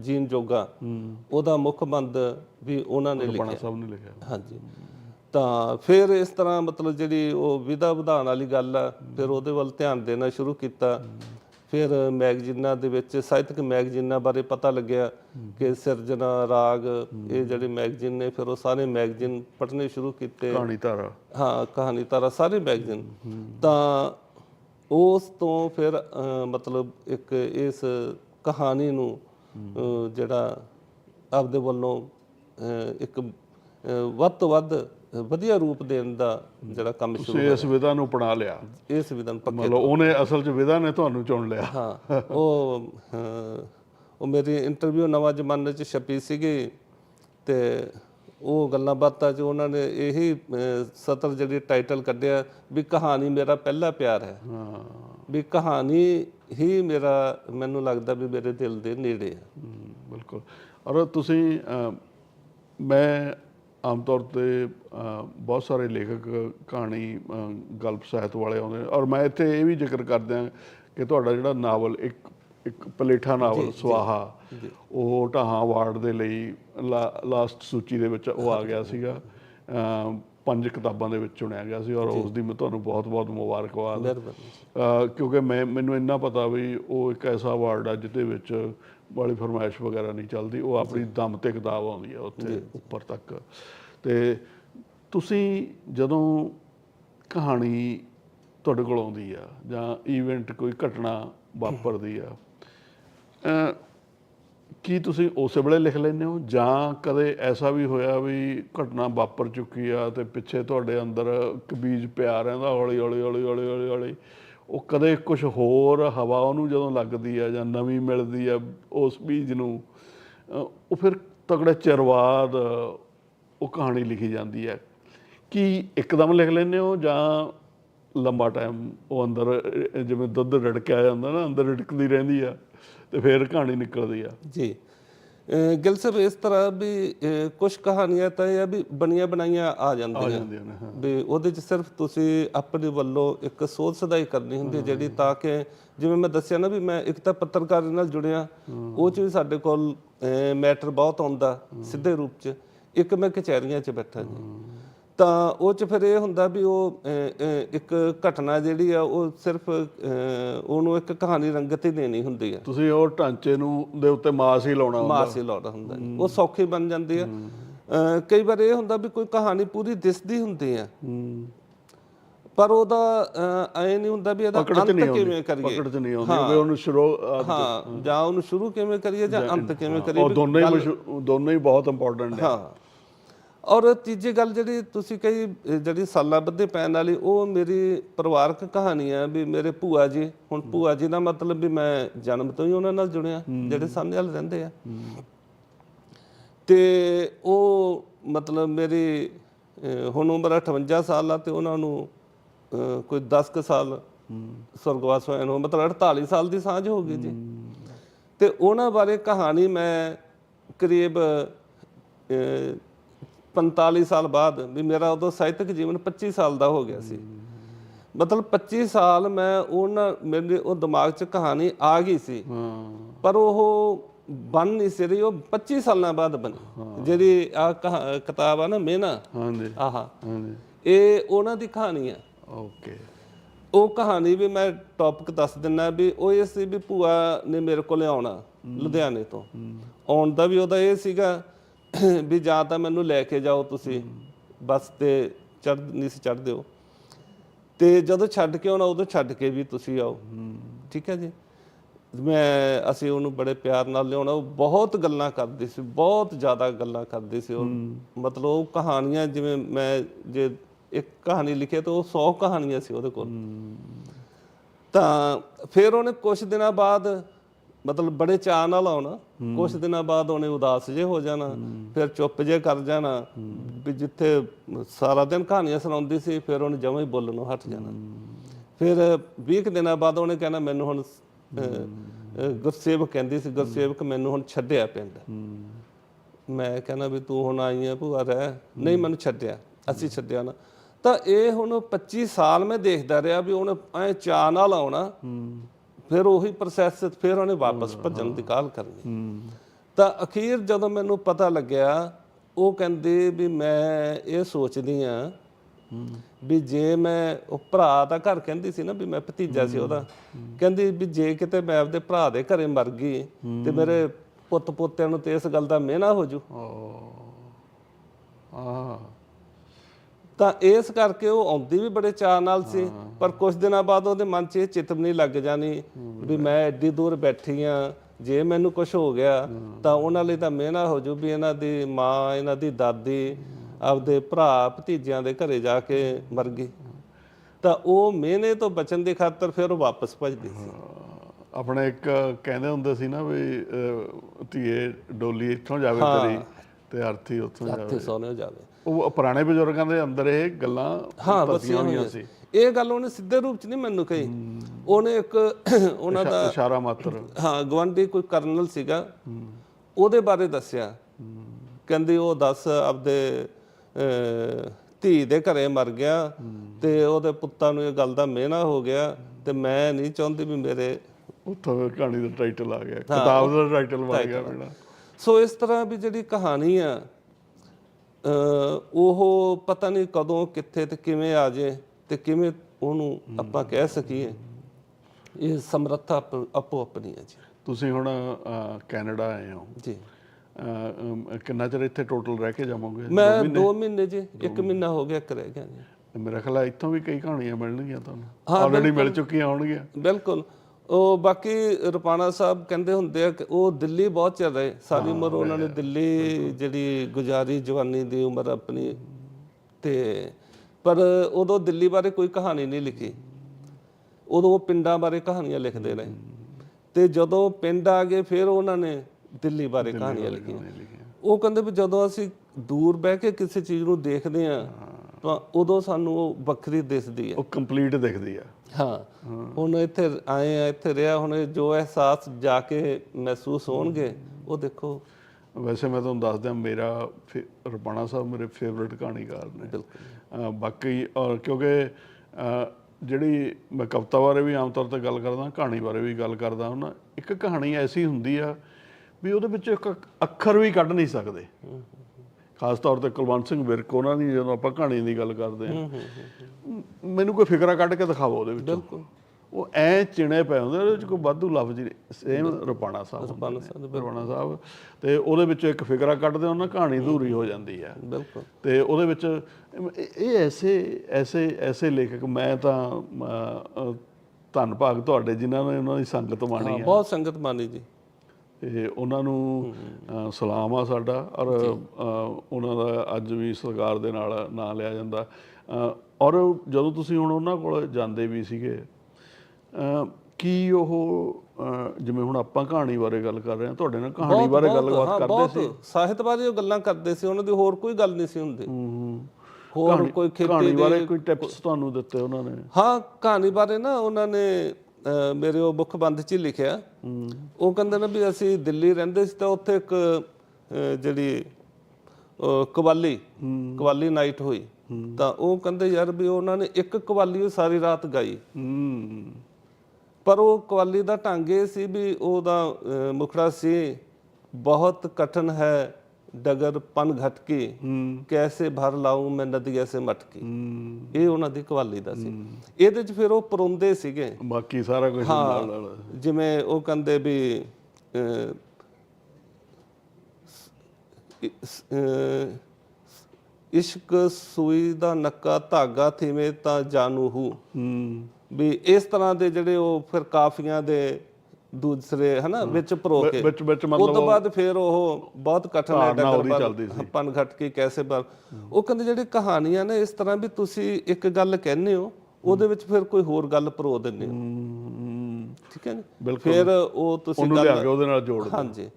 ਜੀਨ ਜੋਗਾ ਉਹਦਾ ਮੁੱਖ ਬੰਦ ਵੀ ਉਹਨਾਂ ਨੇ ਲਿਖਿਆ। ਪਾਣਾ ਸਾਹਿਬ ਨੇ ਲਿਖਿਆ। ਹਾਂਜੀ। ਤਾਂ ਫਿਰ ਇਸ ਤਰ੍ਹਾਂ ਮਤਲਬ ਜਿਹੜੀ ਉਹ ਵਿਧਾ ਵਿਧਾਨ ਵਾਲੀ ਗੱਲ ਆ ਫਿਰ ਉਹਦੇ ਵੱਲ ਧਿਆਨ ਦੇਣਾ ਸ਼ੁਰੂ ਕੀਤਾ। ਫਿਰ ਮੈਗਜ਼ੀਨਾਂ ਦੇ ਵਿੱਚ ਸਾਹਿਤਕ ਮੈਗਜ਼ੀਨਾਂ ਬਾਰੇ ਪਤਾ ਲੱਗਿਆ ਕਿ ਸਿਰਜਣਾ ਰਾਗ ਇਹ ਜਿਹੜੇ ਮੈਗਜ਼ੀਨ ਨੇ ਫਿਰ ਉਹ ਸਾਰੇ ਮੈਗਜ਼ੀਨ ਪੜ੍ਹਨੇ ਸ਼ੁਰੂ ਕੀਤੇ। ਕਹਾਣੀ ਧਾਰਾ। ਹਾਂ ਕਹਾਣੀ ਤਾਰਾ ਸਾਰੇ ਮੈਗਜ਼ੀਨ। ਤਾਂ ਉਸ ਤੋਂ ਫਿਰ ਮਤਲਬ ਇੱਕ ਇਸ ਕਹਾਣੀ ਨੂੰ ਜਿਹੜਾ ਆਪਦੇ ਵੱਲੋਂ ਇੱਕ ਵੱਧ ਤੋਂ ਵੱਧ ਵਧੀਆ ਰੂਪ ਦੇਣ ਦਾ ਜਿਹੜਾ ਕੰਮ ਸ਼ੁਰੂ ਤੁਸੀਂ ਇਸ ਵਿਧਾ ਨੂੰ ਅਪਣਾ ਲਿਆ। ਇਸ ਵਿਧਨ ਪੱਕੇ ਮਤਲਬ ਉਹਨੇ ਅਸਲ 'ਚ ਵਿਧਾ ਨੇ ਤੁਹਾਨੂੰ ਚੁਣ ਲਿਆ। ਹਾਂ ਉਹ ਉਹ ਮੇਰੀ ਇੰਟਰਵਿਊ ਨਵਾਂ ਜ਼ਮਾਨੇ ਚ ਛਪੀ ਸੀਗੀ ਤੇ ਉਹ ਗੱਲਾਂ ਬਾਤਾਂ ਚ ਉਹਨਾਂ ਨੇ ਇਹੀ ਸਤਰ ਜਿਹੜੀ ਟਾਈਟਲ ਕੱਢਿਆ ਵੀ ਕਹਾਣੀ ਮੇਰਾ ਪਹਿਲਾ ਪਿਆਰ ਹੈ। ਹਾਂ। ਵੀ ਕਹਾਣੀ ਹੀ ਮੇਰਾ ਮੈਨੂੰ ਲੱਗਦਾ ਵੀ ਮੇਰੇ ਦਿਲ ਦੇ ਨੇੜੇ ਹੈ। ਬਿਲਕੁਲ। ਔਰ ਤੁਸੀਂ ਮੈਂ ਆਮ ਤੌਰ ਤੇ ਬਹੁਤ ਸਾਰੇ ਲੇਖਕ ਕਹਾਣੀ ਗਲਪ ਸਾਹਿਤ ਵਾਲੇ ਆਉਂਦੇ ਨੇ। ਔਰ ਮੈਂ ਇੱਥੇ ਇਹ ਵੀ ਜ਼ਿਕਰ ਕਰਦਿਆਂ ਕਿ ਤੁਹਾਡਾ ਜਿਹੜਾ ਨਾਵਲ ਇੱਕ ਇੱਕ ਪਲੇਠਾ ਨਾਵਲ ਸਵਾਹਾ ਉਹ ਢਾਹਾਂ ਅਵਾਰਡ ਦੇ ਲਈ ਲਾਸਟ ਸੂਚੀ ਦੇ ਵਿੱਚ ਉਹ ਆ ਗਿਆ ਸੀਗਾ। ਪੰਜ ਕਿਤਾਬਾਂ ਦੇ ਵਿੱਚ ਚੁਣਿਆ ਗਿਆ ਸੀ ਔਰ ਉਸ ਦੀ ਮੈਂ ਤੁਹਾਨੂੰ ਬਹੁਤ-ਬਹੁਤ ਮੁਬਾਰਕਬਾਦ। ਕਿਉਂਕਿ ਮੈਂ ਮੈਨੂੰ ਇੰਨਾ ਪਤਾ ਵੀ ਉਹ ਇੱਕ ਐਸਾ ਅਵਾਰਡ ਆ ਜਿਹਦੇ ਵਿੱਚ ਵਾਲੀ ਫਰਮਾਇਸ਼ ਵਗੈਰਾ ਨਹੀਂ ਚੱਲਦੀ ਉਹ ਆਪਣੀ ਦਮ ਤੇ ਕਿਤਾਬ ਆਉਂਦੀ ਆ ਉੱਥੇ ਉੱਪਰ ਤੱਕ। ਤੇ ਤੁਸੀਂ ਜਦੋਂ ਕਹਾਣੀ ਤੁਹਾਡੇ ਕੋਲ ਆਉਂਦੀ ਆ ਜਾਂ ਇਵੈਂਟ ਕੋਈ ਘਟਨਾ ਵਾਪਰਦੀ ਆ ਕੀ ਤੁਸੀਂ ਉਸੇ ਵੇਲੇ ਲਿਖ ਲੈਂਦੇ ਹੋ ਜਾਂ ਕਦੇ ਐਸਾ ਵੀ ਹੋਇਆ ਵੀ ਘਟਨਾ ਵਾਪਰ ਚੁੱਕੀ ਆ ਤੇ ਪਿੱਛੇ ਤੁਹਾਡੇ ਅੰਦਰ ਇੱਕ ਬੀਜ ਪਿਆ ਰਹਿੰਦਾ ਹੌਲੀ ਹੌਲੀ ਹੌਲੀ ਹੌਲੀ ਹੌਲੀ ਹੌਲੀ ਉਹ ਕਦੇ ਕੁਝ ਹੋਰ ਹਵਾ ਉਹਨੂੰ ਜਦੋਂ ਲੱਗਦੀ ਆ ਜਾਂ ਨਵੀਂ ਮਿਲਦੀ ਆ ਉਸ ਬੀਜ ਨੂੰ ਉਹ ਫਿਰ ਤਗੜੇ ਚਿਰ ਬਾਅਦ ਉਹ ਕਹਾਣੀ ਲਿਖੀ ਜਾਂਦੀ ਹੈ ਕੀ ਇੱਕਦਮ ਲਿਖ ਲੈਂਦੇ ਹੋ ਜਾਂ ਲੰਬਾ ਟਾਈਮ ਉਹ ਅੰਦਰ, ਜਿਵੇਂ ਦੁੱਧ ਰੜਕਿਆ ਜਾਂਦਾ ਨਾ, ਅੰਦਰ ਰੜਕਦੀ ਰਹਿੰਦੀ ਆ ਤੇ ਫਿਰ ਕਹਾਣੀ ਨਿਕਲਦੀ ਆ? ਜੀ। ਗਿੱਲ ਸਾਹਿਬ ਇਸ ਤਰ੍ਹਾਂ ਵੀ ਕੁਝ ਕਹਾਣੀਆਂ ਤਾਂ ਇਹ ਆ ਵੀ ਬਣੀਆਂ ਬਣਾਈਆਂ ਆ ਜਾਂਦੀਆਂ ਵੀ ਉਹਦੇ ਚ ਸਿਰਫ ਤੁਸੀਂ ਆਪਣੇ ਵੱਲੋਂ ਇੱਕ ਸੋਚ ਸਦਾਈ ਕਰਨੀ ਹੁੰਦੀ ਹੈ ਜਿਹੜੀ ਤਾਂ ਕਿ ਜਿਵੇਂ ਮੈਂ ਦੱਸਿਆ ਨਾ ਵੀ ਮੈਂ ਇੱਕ ਤਾਂ ਪੱਤਰਕਾਰੀ ਨਾਲ ਜੁੜਿਆ ਉਹ ਚ ਵੀ ਸਾਡੇ ਕੋਲ ਮੈਟਰ ਬਹੁਤ ਆਉਂਦਾ ਸਿੱਧੇ ਰੂਪ ਚ ਇੱਕ ਮੈਂ ਕਚਹਿਰੀਆਂ ਚ ਬੈਠਾ ਜੀ। ਤਾਂ ਉਹ ਚ ਫਿਰ ਇਹ ਹੁੰਦਾ ਵੀ ਉਹ ਇੱਕ ਘਟਨਾ ਜਿਹੜੀ ਆ ਉਹ ਸਿਰਫ ਉਹਨੂੰ ਇੱਕ ਕਹਾਣੀ ਰੰਗਤ ਹੀ ਦੇਣੀ ਹੁੰਦੀ ਹੈ ਤੁਸੀਂ ਉਹ ਢਾਂਚੇ ਨੂੰ ਦੇ ਉੱਤੇ ਮਾਸ ਹੀ ਲਾਉਣਾ ਹੁੰਦਾ। ਮਾਰਸੀ ਲਾਉਣਾ ਹੁੰਦਾ। ਹੈ। ਉਹ ਸੌਖੀ ਬਣ ਜਾਂਦੀ ਆ। ਕਈ ਵਾਰ ਇਹ ਹੁੰਦਾ ਵੀ ਕੋਈ ਕਹਾਣੀ ਪੂਰੀ ਦਿਸਦੀ ਹੁੰਦੀ ਆ। ਹੂੰ। ਪਰ ਉਹਦਾ ਐ ਨਹੀਂ ਹੁੰਦਾ ਵੀ ਇਹਦਾ ਅੰਤ ਕਿਵੇਂ ਕਰੀਏ? ਪਕੜ ਚ ਨਹੀਂ ਆਉਂਦੀ। ਵੀ ਉਹਨੂੰ ਸ਼ੁਰੂ ਹਾਂ। ਜਾਂ ਉਹਨੂੰ ਸ਼ੁਰੂ ਕਿਵੇਂ ਕਰੀਏ ਜਾਂ ਅੰਤ ਕਿਵੇਂ ਕਰੀਏ? ਉਹ ਦੋਨੋਂ ਹੀ ਦੋਨੋਂ ਹੀ ਬਹੁਤ ਇੰਪੋਰਟੈਂਟ ਹੈ ਹਾਂ। ਔਰ ਤੀਜੀ ਗੱਲ ਜਿਹੜੀ ਤੁਸੀਂ ਕਹੀ ਜਿਹੜੀ ਸਾਲਾਂ ਬੱਧੇ ਪੈਣ ਵਾਲੀ ਉਹ ਮੇਰੀ ਪਰਿਵਾਰਕ ਕਹਾਣੀ ਹੈ ਵੀ ਮੇਰੇ ਭੂਆ ਜੀ ਹੁਣ ਭੂਆ ਜੀ ਦਾ ਮਤਲਬ ਵੀ ਮੈਂ ਜਨਮ ਤੋਂ ਹੀ ਉਹਨਾਂ ਨਾਲ ਜੁੜਿਆ ਜਿਹੜੇ ਸਾਹਮਣੇ ਵਾਲੇ ਰਹਿੰਦੇ ਆ। ਤੇ ਉਹ ਮਤਲਬ ਮੇਰੀ ਹੁਣ ਉਮਰ 58 ਸਾਲ ਆ ਤੇ ਉਹਨਾਂ ਨੂੰ ਕੋਈ 10 ਕੁ ਸਾਲ ਸੁਰਗਵਾਸ ਹੋਏ ਨੂੰ ਮਤਲਬ 48 ਸਾਲ ਦੀ ਸਾਂਝ ਹੋ ਗਈ ਜੀ। ਤੇ ਉਹਨਾਂ ਬਾਰੇ ਕਹਾਣੀ ਮੈਂ ਕਰੀਬ 45 ਸਾਲ ਬਾਅਦ ਵੀ ਮੇਰਾ ਉਦੋਂ ਸਾਹਿਤਕ ਜੀਵਨ 25 ਸਾਲ ਦਾ ਹੋ ਗਿਆ ਸੀ। ਮਤਲਬ 25 ਸਾਲ ਮੈਂ ਉਹਨਾਂ ਮੇਰੇ ਉਹ ਦਿਮਾਗ 'ਚ ਕਹਾਣੀ ਆ ਗਈ ਸੀ। ਪਰ ਉਹ ਬਣ ਨਹੀਂ ਸੀ ਰਹੀ ਉਹ 25 ਸਾਲਾਂ ਬਾਅਦ ਬਣੀ। ਜਿਹੜੀ ਆ ਕਿਤਾਬ ਆ ਨਾ ਮੇਨਾ। ਹਾਂਜੀ। ਆਹਾ। ਹਾਂਜੀ। ਇਹ ਉਹਨਾਂ ਦੀ ਕਹਾਣੀ ਆ। ਓਕੇ। ਉਹ ਕਹਾਣੀ ਵੀ ਮੈਂ ਟੌਪਿਕ ਦੱਸ ਦਿੰਨਾ ਵੀ ਉਹ ਇਹ ਸੀ ਵੀ ਭੂਆ ਨੇ ਮੇਰੇ ਕੋਲੇ ਆਉਣਾ ਲੁਧਿਆਣੇ ਤੋਂ। ਆਉਣ ਦਾ ਵੀ ਉਹਦਾ ਇਹ ਸੀਗਾ ਵੀ ਜਾਂ ਤਾਂ ਮੈਨੂੰ ਲੈ ਕੇ ਜਾਓ ਤੁਸੀਂ, ਬੱਸ ਤੇ ਚੜ ਨਹੀਂ ਸੀ ਚੜ੍ਹਦੇ ਹੋ ਤੇ ਜਦੋਂ ਛੱਡ ਕੇ ਆਉਣਾ, ਉਦੋਂ ਛੱਡ ਕੇ ਵੀ ਤੁਸੀਂ ਆਓ। ਠੀਕ ਹੈ ਜੀ? ਮੈਂ, ਅਸੀਂ ਉਹਨੂੰ ਬੜੇ ਪਿਆਰ ਨਾਲ ਲਿਆਉਣਾ, ਉਹ ਬਹੁਤ ਗੱਲਾਂ ਕਰਦੀ ਸੀ, ਬਹੁਤ ਜ਼ਿਆਦਾ ਗੱਲਾਂ ਕਰਦੀ ਸੀ ਉਹ। ਮਤਲਬ ਉਹ ਕਹਾਣੀਆਂ, ਜਿਵੇਂ ਮੈਂ ਜੇ ਇੱਕ ਕਹਾਣੀ ਲਿਖੇ ਤਾਂ ਉਹ 100 ਕਹਾਣੀਆਂ ਸੀ ਉਹਦੇ ਕੋਲ। ਤਾਂ ਫਿਰ ਉਹਨੇ ਕੁਝ ਦਿਨਾਂ ਬਾਅਦ ਮਤਲਬ ਬੜੇ ਚਾਅ ਨਾਲ ਆਉਣਾ। ਕੁਝ ਦਿਨਾਂ ਬਾਅਦ ਉਹਨੇ ਉਦਾਸ ਜੇ ਹੋ ਜਾਣਾ, ਫਿਰ ਚੁੱਪ ਜੇ ਕਰ ਜਾਣਾ, ਵੀ ਜਿੱਥੇ ਸਾਰਾ ਦਿਨ ਕਹਾਣੀਆਂ ਸੁਣਾਉਂਦੀ ਸੀ, ਫਿਰ ਉਹਨੇ ਜਮਾਂ ਹੀ ਬੋਲਣੋਂ ਹਟ ਜਾਣਾ। ਫਿਰ 20 ਦਿਨਾਂ ਬਾਅਦ ਉਹਨੇ ਕਹਿਣਾ, ਮੈਨੂੰ ਹੁਣ ਗੁਰਸੇਵਕ ਕਹਿੰਦੀ ਸੀ, ਗੁਰਸੇਵਕ ਮੈਨੂੰ ਹੁਣ ਛੱਡਿਆ ਪਿੰਡ। ਮੈਂ ਕਹਿੰਦਾ ਵੀ ਤੂੰ ਹੁਣ ਆਈ ਆ ਭੂਆ, ਰਹਿ। ਨਹੀਂ, ਮੈਨੂੰ ਛੱਡਿਆ। ਅਸੀਂ ਛੱਡਿਆ ਨਾ। ਤਾਂ ਇਹ ਹੁਣ 25 ਸਾਲ ਮੈਂ ਦੇਖਦਾ ਰਿਹਾ ਵੀ ਉਹਨੇ ਐ ਚਾਅ ਨਾਲ ਆਉਣਾ। ਫਿਰ ਉਹੀ ਪ੍ਰੋਸੈਸ ਫਿਰ ਉਹਨੇ ਵਾਪਸ ਭੱਜਣ ਦੀ ਕਾਲ ਕਰਨੀ। ਤਾਂ ਅਖੀਰ ਜਦੋਂ ਮੈਨੂੰ ਪਤਾ ਲੱਗਿਆ ਉਹ ਕਹਿੰਦੇ ਵੀ ਮੈਂ ਇਹ ਸੋਚਦੀ ਆ ਵੀ ਜੇ ਮੈਂ ਉਹ ਭਰਾ ਦਾ ਘਰ ਕਹਿੰਦੀ ਸੀ ਨਾ ਵੀ ਮੈਂ ਭਤੀਜਾ ਸੀ ਉਹਦਾ। ਕਹਿੰਦੀ ਵੀ ਜੇ ਕਿਤੇ ਮੈਂ ਆਪਦੇ ਭਰਾ ਦੇ ਘਰੇ ਮਰ ਗਈ ਤੇ ਮੇਰੇ ਪੁੱਤ ਪੋਤਿਆਂ ਨੂੰ ਤੇ ਇਸ ਗੱਲ ਦਾ ਮਿਹਨਾ ਹੋ ਜੂ। ਆ ਤਾਂ ਇਸ ਕਰਕੇ ਉਹ ਆਉਂਦੀ ਵੀ ਬੜੇ ਚਾਅ ਨਾਲ ਸੀ ਪਰ ਕੁਝ ਦਿਨਾਂ ਬਾਅਦ ਉਹਦੇ ਮਨ 'ਚ ਇਹ ਚਿਤਵਨੀ ਲੱਗ ਜਾਣੀ ਵੀ ਮੈਂ ਐਡੀ ਦੂਰ ਬੈਠੀ ਆ ਜੇ ਮੈਨੂੰ ਕੁਝ ਹੋ ਗਿਆ ਤਾਂ ਉਹਨਾਂ ਲਈ ਤਾਂ ਮਿਹਨਾ ਹੋ ਜੂ ਵੀ ਇਹਨਾਂ ਦੀ ਮਾਂ ਇਹਨਾਂ ਦੀ ਦਾਦੀ ਆਪਦੇ ਭਰਾ ਭਤੀਜਿਆਂ ਦੇ ਘਰੇ ਜਾ ਕੇ ਮਰ ਗਈ। ਤਾਂ ਉਹ ਮਿਹਨੇ ਤੋਂ ਬਚਣ ਦੀ ਖਾਤਰ ਫਿਰ ਉਹ ਵਾਪਸ ਭੱਜਦੀ ਸੀ। ਆਪਣੇ ਇੱਕ ਕਹਿੰਦੇ ਹੁੰਦੇ ਸੀ ਨਾ ਵੀ ਧੀਏ ਡੋਲੀ ਇੱਥੋਂ ਜਾਵੇ ਤੇਰੀ ਤੇ ਅਰਥੀ ਉੱਥੋਂ ਜਾਵੇ। ਹੱਥੇ ਸੋਨੇ ਜਾਵੇ। ਉਹ ਪੁਰਾਣੇ ਬਜ਼ੁਰਗਾਂ ਦੇ ਅੰਦਰ ਇਹ ਗੱਲਾਂ ਹਾਂ ਬਸੀਆਂ ਹੋਈਆਂ ਸੀ। ਇਹ ਗੱਲ ਉਹਨੇ ਸਿੱਧੇ ਰੂਪ 'ਚ ਨਹੀਂ ਮੈਨੂੰ ਕਹੀ। ਉਹਨੇ ਇੱਕ ਉਹਨਾਂ ਦਾ ਇਸ਼ਾਰਾ ਮਾਤਰ। ਹਾਂ ਗਵਾਂਢੀ ਕੋਈ ਕਰਨਲ ਸੀਗਾ। ਉਹਦੇ ਬਾਰੇ ਦੱਸਿਆ। ਕਹਿੰਦੀ ਉਹ ਦੱਸ ਆਪਦੇ ਧੀ ਦੇ ਘਰੇ ਮਰ ਗਿਆ। ਤੇ ਉਹਦੇ ਪੁੱਤਾਂ ਨੂੰ ਇਹ ਗੱਲ ਦਾ ਮਿਹਨਾ ਹੋ ਗਿਆ। ਤੇ ਮੈਂ ਨਹੀਂ ਚਾਹੁੰਦੀ ਵੀ ਮੇਰੇ ਉੱਥੋਂ ਕਹਾਣੀ ਦਾ ਟਾਈਟਲ ਆ ਗਿਆ। ਕਿਤਾਬ ਦਾ ਟਾਈਟਲ ਬਣ ਗਿਆ। ਮੇਰਾ। ਸੋ ਇਸ ਤਰ੍ਹਾਂ ਵੀ ਜਿਹੜੀ ਕਹਾਣੀ ਆ ਉਹ ਪਤਾ ਨਹੀਂ ਕਦੋਂ ਕਿੱਥੇ ਤੇ ਕਿਵੇਂ ਆ ਜੇ ਤੇ ਕਿਵੇਂ ਉਹਨੂੰ ਆਪਾਂ ਕਹਿ ਸਕੀਏ। ਇਹ ਸਮਰੱਥਾ ਆਪ- ਆਪੋ ਆਪਣੀ ਹੈ ਜੀ। ਤੁਸੀਂ ਹੁਣ ਕੈਨੇਡਾ ਆਏ ਹੋ। ਜੀ। ਕਿੰਨਾ ਚਿਰ ਇੱਥੇ ਟੋਟਲ ਰਹਿ ਕੇ ਜਾਵੋਗੇ? ਮੈਂ 2 ਮਹੀਨੇ ਜੀ 1 ਮਹੀਨਾ ਹੋ ਗਿਆ ਇੱਕ ਰਹਿ ਗਿਆ ਜੀ। ਮੇਰਾ ਖਿਆਲ ਇੱਥੋਂ ਵੀ ਕਈ ਕਹਾਣੀਆਂ ਮਿਲਣਗੀਆਂ ਤੁਹਾਨੂੰ। ਆਲਰੇਡੀ ਮਿਲ ਚੁੱਕੀਆਂ ਹੋਣਗੀਆਂ। ਬਿਲਕੁਲ। ਉਹ ਬਾਕੀ ਰੁਪਾਣਾ ਸਾਹਿਬ ਕਹਿੰਦੇ ਹੁੰਦੇ ਆ ਕਿ ਉਹ ਦਿੱਲੀ ਬਹੁਤ ਚਿਰ ਰਹੇ ਸਾਰੀ ਉਮਰ ਉਹਨਾਂ ਨੇ ਦਿੱਲੀ ਜਿਹੜੀ ਗੁਜ਼ਾਰੀ ਜਵਾਨੀ ਦੀ ਉਮਰ ਆਪਣੀ ਤੇ ਪਰ ਉਦੋਂ ਦਿੱਲੀ ਬਾਰੇ ਕੋਈ ਕਹਾਣੀ ਨਹੀਂ ਲਿਖੀ। ਉਦੋਂ ਉਹ ਪਿੰਡਾਂ ਬਾਰੇ ਕਹਾਣੀਆਂ ਲਿਖਦੇ ਰਹੇ। ਤੇ ਜਦੋਂ ਪਿੰਡ ਆ ਗਏ ਫਿਰ ਉਹਨਾਂ ਨੇ ਦਿੱਲੀ ਬਾਰੇ ਕਹਾਣੀਆਂ ਲਿਖੀਆਂ। ਉਹ ਕਹਿੰਦੇ ਵੀ ਜਦੋਂ ਅਸੀਂ ਦੂਰ ਬਹਿ ਕੇ ਕਿਸੇ ਚੀਜ਼ ਨੂੰ ਦੇਖਦੇ ਆ ਤਾਂ ਉਦੋਂ ਸਾਨੂੰ ਉਹ ਵੱਖਰੀ ਦਿਸਦੀ ਹੈ। ਉਹ ਕੰਪਲੀਟ ਦਿਖਦੀ ਆ ਹਾਂ। ਹੁਣ ਇੱਥੇ ਆਏ ਆ ਇੱਥੇ ਰਿਹਾ ਹੁਣ ਜੋ ਅਹਿਸਾਸ ਜਾ ਕੇ ਮਹਿਸੂਸ ਹੋਣਗੇ ਉਹ ਦੇਖੋ। ਵੈਸੇ ਮੈਂ ਤੁਹਾਨੂੰ ਦੱਸ ਦਿਆਂ ਮੇਰਾ ਰੁਪਾਣਾ ਸਾਹਿਬ ਮੇਰੇ ਫੇਵਰਿਟ ਕਹਾਣੀਕਾਰ ਨੇ। ਬਾਕੀ ਔਰ ਕਿਉਂਕਿ ਜਿਹੜੀ ਮੈਂ ਕਵਿਤਾ ਬਾਰੇ ਵੀ ਆਮ ਤੌਰ ਤੇ ਗੱਲ ਕਰਦਾ ਕਹਾਣੀ ਬਾਰੇ ਵੀ ਗੱਲ ਕਰਦਾ ਹਾਂ ਇੱਕ ਕਹਾਣੀ ਐਸੀ ਹੁੰਦੀ ਆ ਵੀ ਉਹਦੇ ਵਿੱਚ ਇੱਕ ਅੱਖਰ ਵੀ ਕੱਢ ਨਹੀਂ ਸਕਦੇ। ਖਾਸ ਤੌਰ ਤੇ ਕੁਲਵੰਤ ਸਿੰਘ ਵਿਰਕ ਉਹਨਾਂ ਦੀ ਜਦੋਂ ਆਪਾਂ ਕਹਾਣੀ ਦੀ ਗੱਲ ਕਰਦੇ ਹਾਂ। ਮੈਨੂੰ ਕੋਈ ਫਿਕਰਾ ਕੱਢ ਕੇ ਦਿਖਾਓ ਉਹਦੇ ਵਿੱਚ। ਬਿਲਕੁਲ। ਉਹ ਐ ਚਿਣੇ ਪਏ ਹੁੰਦੇ ਉਹਦੇ ਵਿੱਚ ਕੋਈ ਵਾਧੂ ਲਫ਼ਜ਼ ਹੀ ਸੇਮ ਰੁਪਾਣਾ ਸਾਹਿਬ ਰੁਪਾਣਾ ਸਾਹਿਬ, ਰੁਪਾਣਾ ਸਾਹਿਬ। ਤੇ ਉਹਦੇ ਵਿੱਚੋਂ ਇੱਕ ਫਿਕਰਾ ਕੱਢਦੇ ਉਹਨਾਂ ਕਹਾਣੀ ਅਧੂਰੀ ਹੋ ਜਾਂਦੀ ਆ। ਬਿਲਕੁਲ। ਤੇ ਉਹਦੇ ਵਿੱਚ ਇਹ- ਐਸੇ ਐਸੇ ਐਸੇ ਲੇਖਕ ਮੈਂ ਤਾਂ ਧੰਨ ਭਾਗ ਤੁਹਾਡੇ ਜਿਨ੍ਹਾਂ ਨੇ ਉਹਨਾਂ ਦੀ ਸੰਗਤ ਮਾਣੀ ਹਾਂ ਬਹੁਤ ਸੰਗਤ ਮਾਨੀ ਜੀ। ਤੇ ਉਹਨਾਂ ਨੂੰ ਸਲਾਮ ਆ ਸਾਡਾ। ਔਰ ਉਹਨਾਂ ਦਾ ਅੱਜ ਵੀ ਸਰਕਾਰ ਦੇ ਨਾਲ ਨਾਂ ਲਿਆ ਜਾਂਦਾ। ਔਰ ਜਦੋਂ ਤੁਸੀਂ ਹੁਣ ਉਹਨਾਂ ਕੋਲ ਜਾਂਦੇ ਵੀ ਸੀਗੇ ਕੀ ਉਹ ਜਿਵੇਂ ਹੁਣ ਆਪਾਂ ਕਹਾਣੀ ਬਾਰੇ ਗੱਲ ਕਰ ਰਹੇ ਹਾਂ ਤੁਹਾਡੇ ਨਾਲ ਕਹਾਣੀ ਬਾਰੇ ਗੱਲਬਾਤ ਕਰਦੇ ਸੀ? ਸਾਹਿਤ ਬਾਰੇ ਉਹ ਗੱਲਾਂ ਕਰਦੇ ਸੀ ਉਹਨਾਂ ਦੀ ਹੋਰ ਕੋਈ ਗੱਲ ਨਹੀਂ ਸੀ ਹੁੰਦੀ। ਹੋਰ ਕੋਈ ਕਹਾਣੀ ਖੇਤੀ ਬਾਰੇ ਦੇ ਕੋਈ ਟਿਪਸ ਤੁਹਾਨੂੰ ਦਿੱਤੇ ਉਹਨਾਂ ਨੇ? ਹਾਂ ਕਹਾਣੀ ਬਾਰੇ ਨਾ ਉਹਨਾਂ ਨੇ ਮੇਰੇ ਉਹ ਮੁੱਖ ਬੰਦ ਚ ਹੀ ਲਿਖਿਆ। ਉਹ ਕਹਿੰਦੇ ਨੇ ਵੀ ਅਸੀਂ ਦਿੱਲੀ ਰਹਿੰਦੇ ਸੀ ਤਾਂ ਉੱਥੇ ਇੱਕ ਜਿਹੜੀ ਕਵਾਲੀ ਕਵਾਲੀ ਨਾਈਟ ਹੋਈ। ਤਾਂ ਉਹ ਕਹਿੰਦੇ ਯਾਰ ਵੀ ਉਹਨਾਂ ਨੇ ਇੱਕ ਕਵਾਲੀ ਉਹ ਸਾਰੀ ਰਾਤ ਗਾਈ। ਪਰ ਉਹ ਕਵਾਲੀ ਦਾ ਢੰਗ ਇਹ ਸੀ ਵੀ ਉਹਦਾ ਮੁਖੜਾ ਸੀ, ਬਹੁਤ ਕਠਨ ਹੈ ਡਗਰ ਪਨ ਘਟਕੀ ਕੈਸੇ ਭਰ ਲਾਉਂ ਮੈਂ ਨਦੀ ਐਸੇ ਮਟਕੀ ਇਹ ਉਹਨਾਂ ਦੀ ਕਵਾਲੀ ਦਾ ਸੀ। ਇਹਦੇ ਚ ਫਿਰ ਉਹ ਪਰੋਂਦੇ ਸੀਗੇ। ਬਾਕੀ ਸਾਰਾ ਕੁਝ ਨਾਲ ਨਾਲ। ਜਿਵੇਂ ਉਹ ਕਹਿੰਦੇ ਵੀ ਇਸ਼ਕ ਸੂਈ ਦਾ ਨੱਕਾ ਧਾਗਾ ਥੀਵੇਂ ਤਾਂ ਹੂ ਹੂੰ। ਵੀ ਇਸ ਤਰ੍ਹਾਂ ਦੇ ਜਿਹੜੇ ਉਹ ਫਿਰ ਕਾਫੀਆਂ ਦੇ ਦੂਸਰੇ ਹਨਾ ਵਿੱਚ ਪਰੋ ਕੇ। ਵਿੱਚ ਵਿੱਚ ਉਸ ਮਤਲਬ ਤੋਂ ਬਾਅਦ ਫਿਰ ਉਹ ਬਹੁਤ ਕਠਨ ਹੈ ਸੀ। ਪਨ ਘਟ ਕੇ ਕੈਸੇ ਬਰ ਉਹ ਕਹਿੰਦੇ ਜਿਹੜੀ ਕਹਾਣੀਆਂ ਨੇ ਇਸ ਤਰ੍ਹਾਂ ਵੀ ਤੁਸੀਂ ਇੱਕ ਗੱਲ ਕਹਿੰਦੇ ਹੋ ਉਹਦੇ ਵਿੱਚ ਫਿਰ ਕੋਈ ਹੋਰ ਗੱਲ ਪਰੋ ਦਿੰਦੇ ਹੋ। ਠੀਕ ਹੈ ਬਿਲਕੁਲ। ਫਿਰ ਉਹ ਤੁਸੀਂ ਉਹਨੂੰ ਲਿਆ ਕੇ ਉਹਦੇ ਨਾਲ ਜੋੜ। ਹਾਂਜੀ।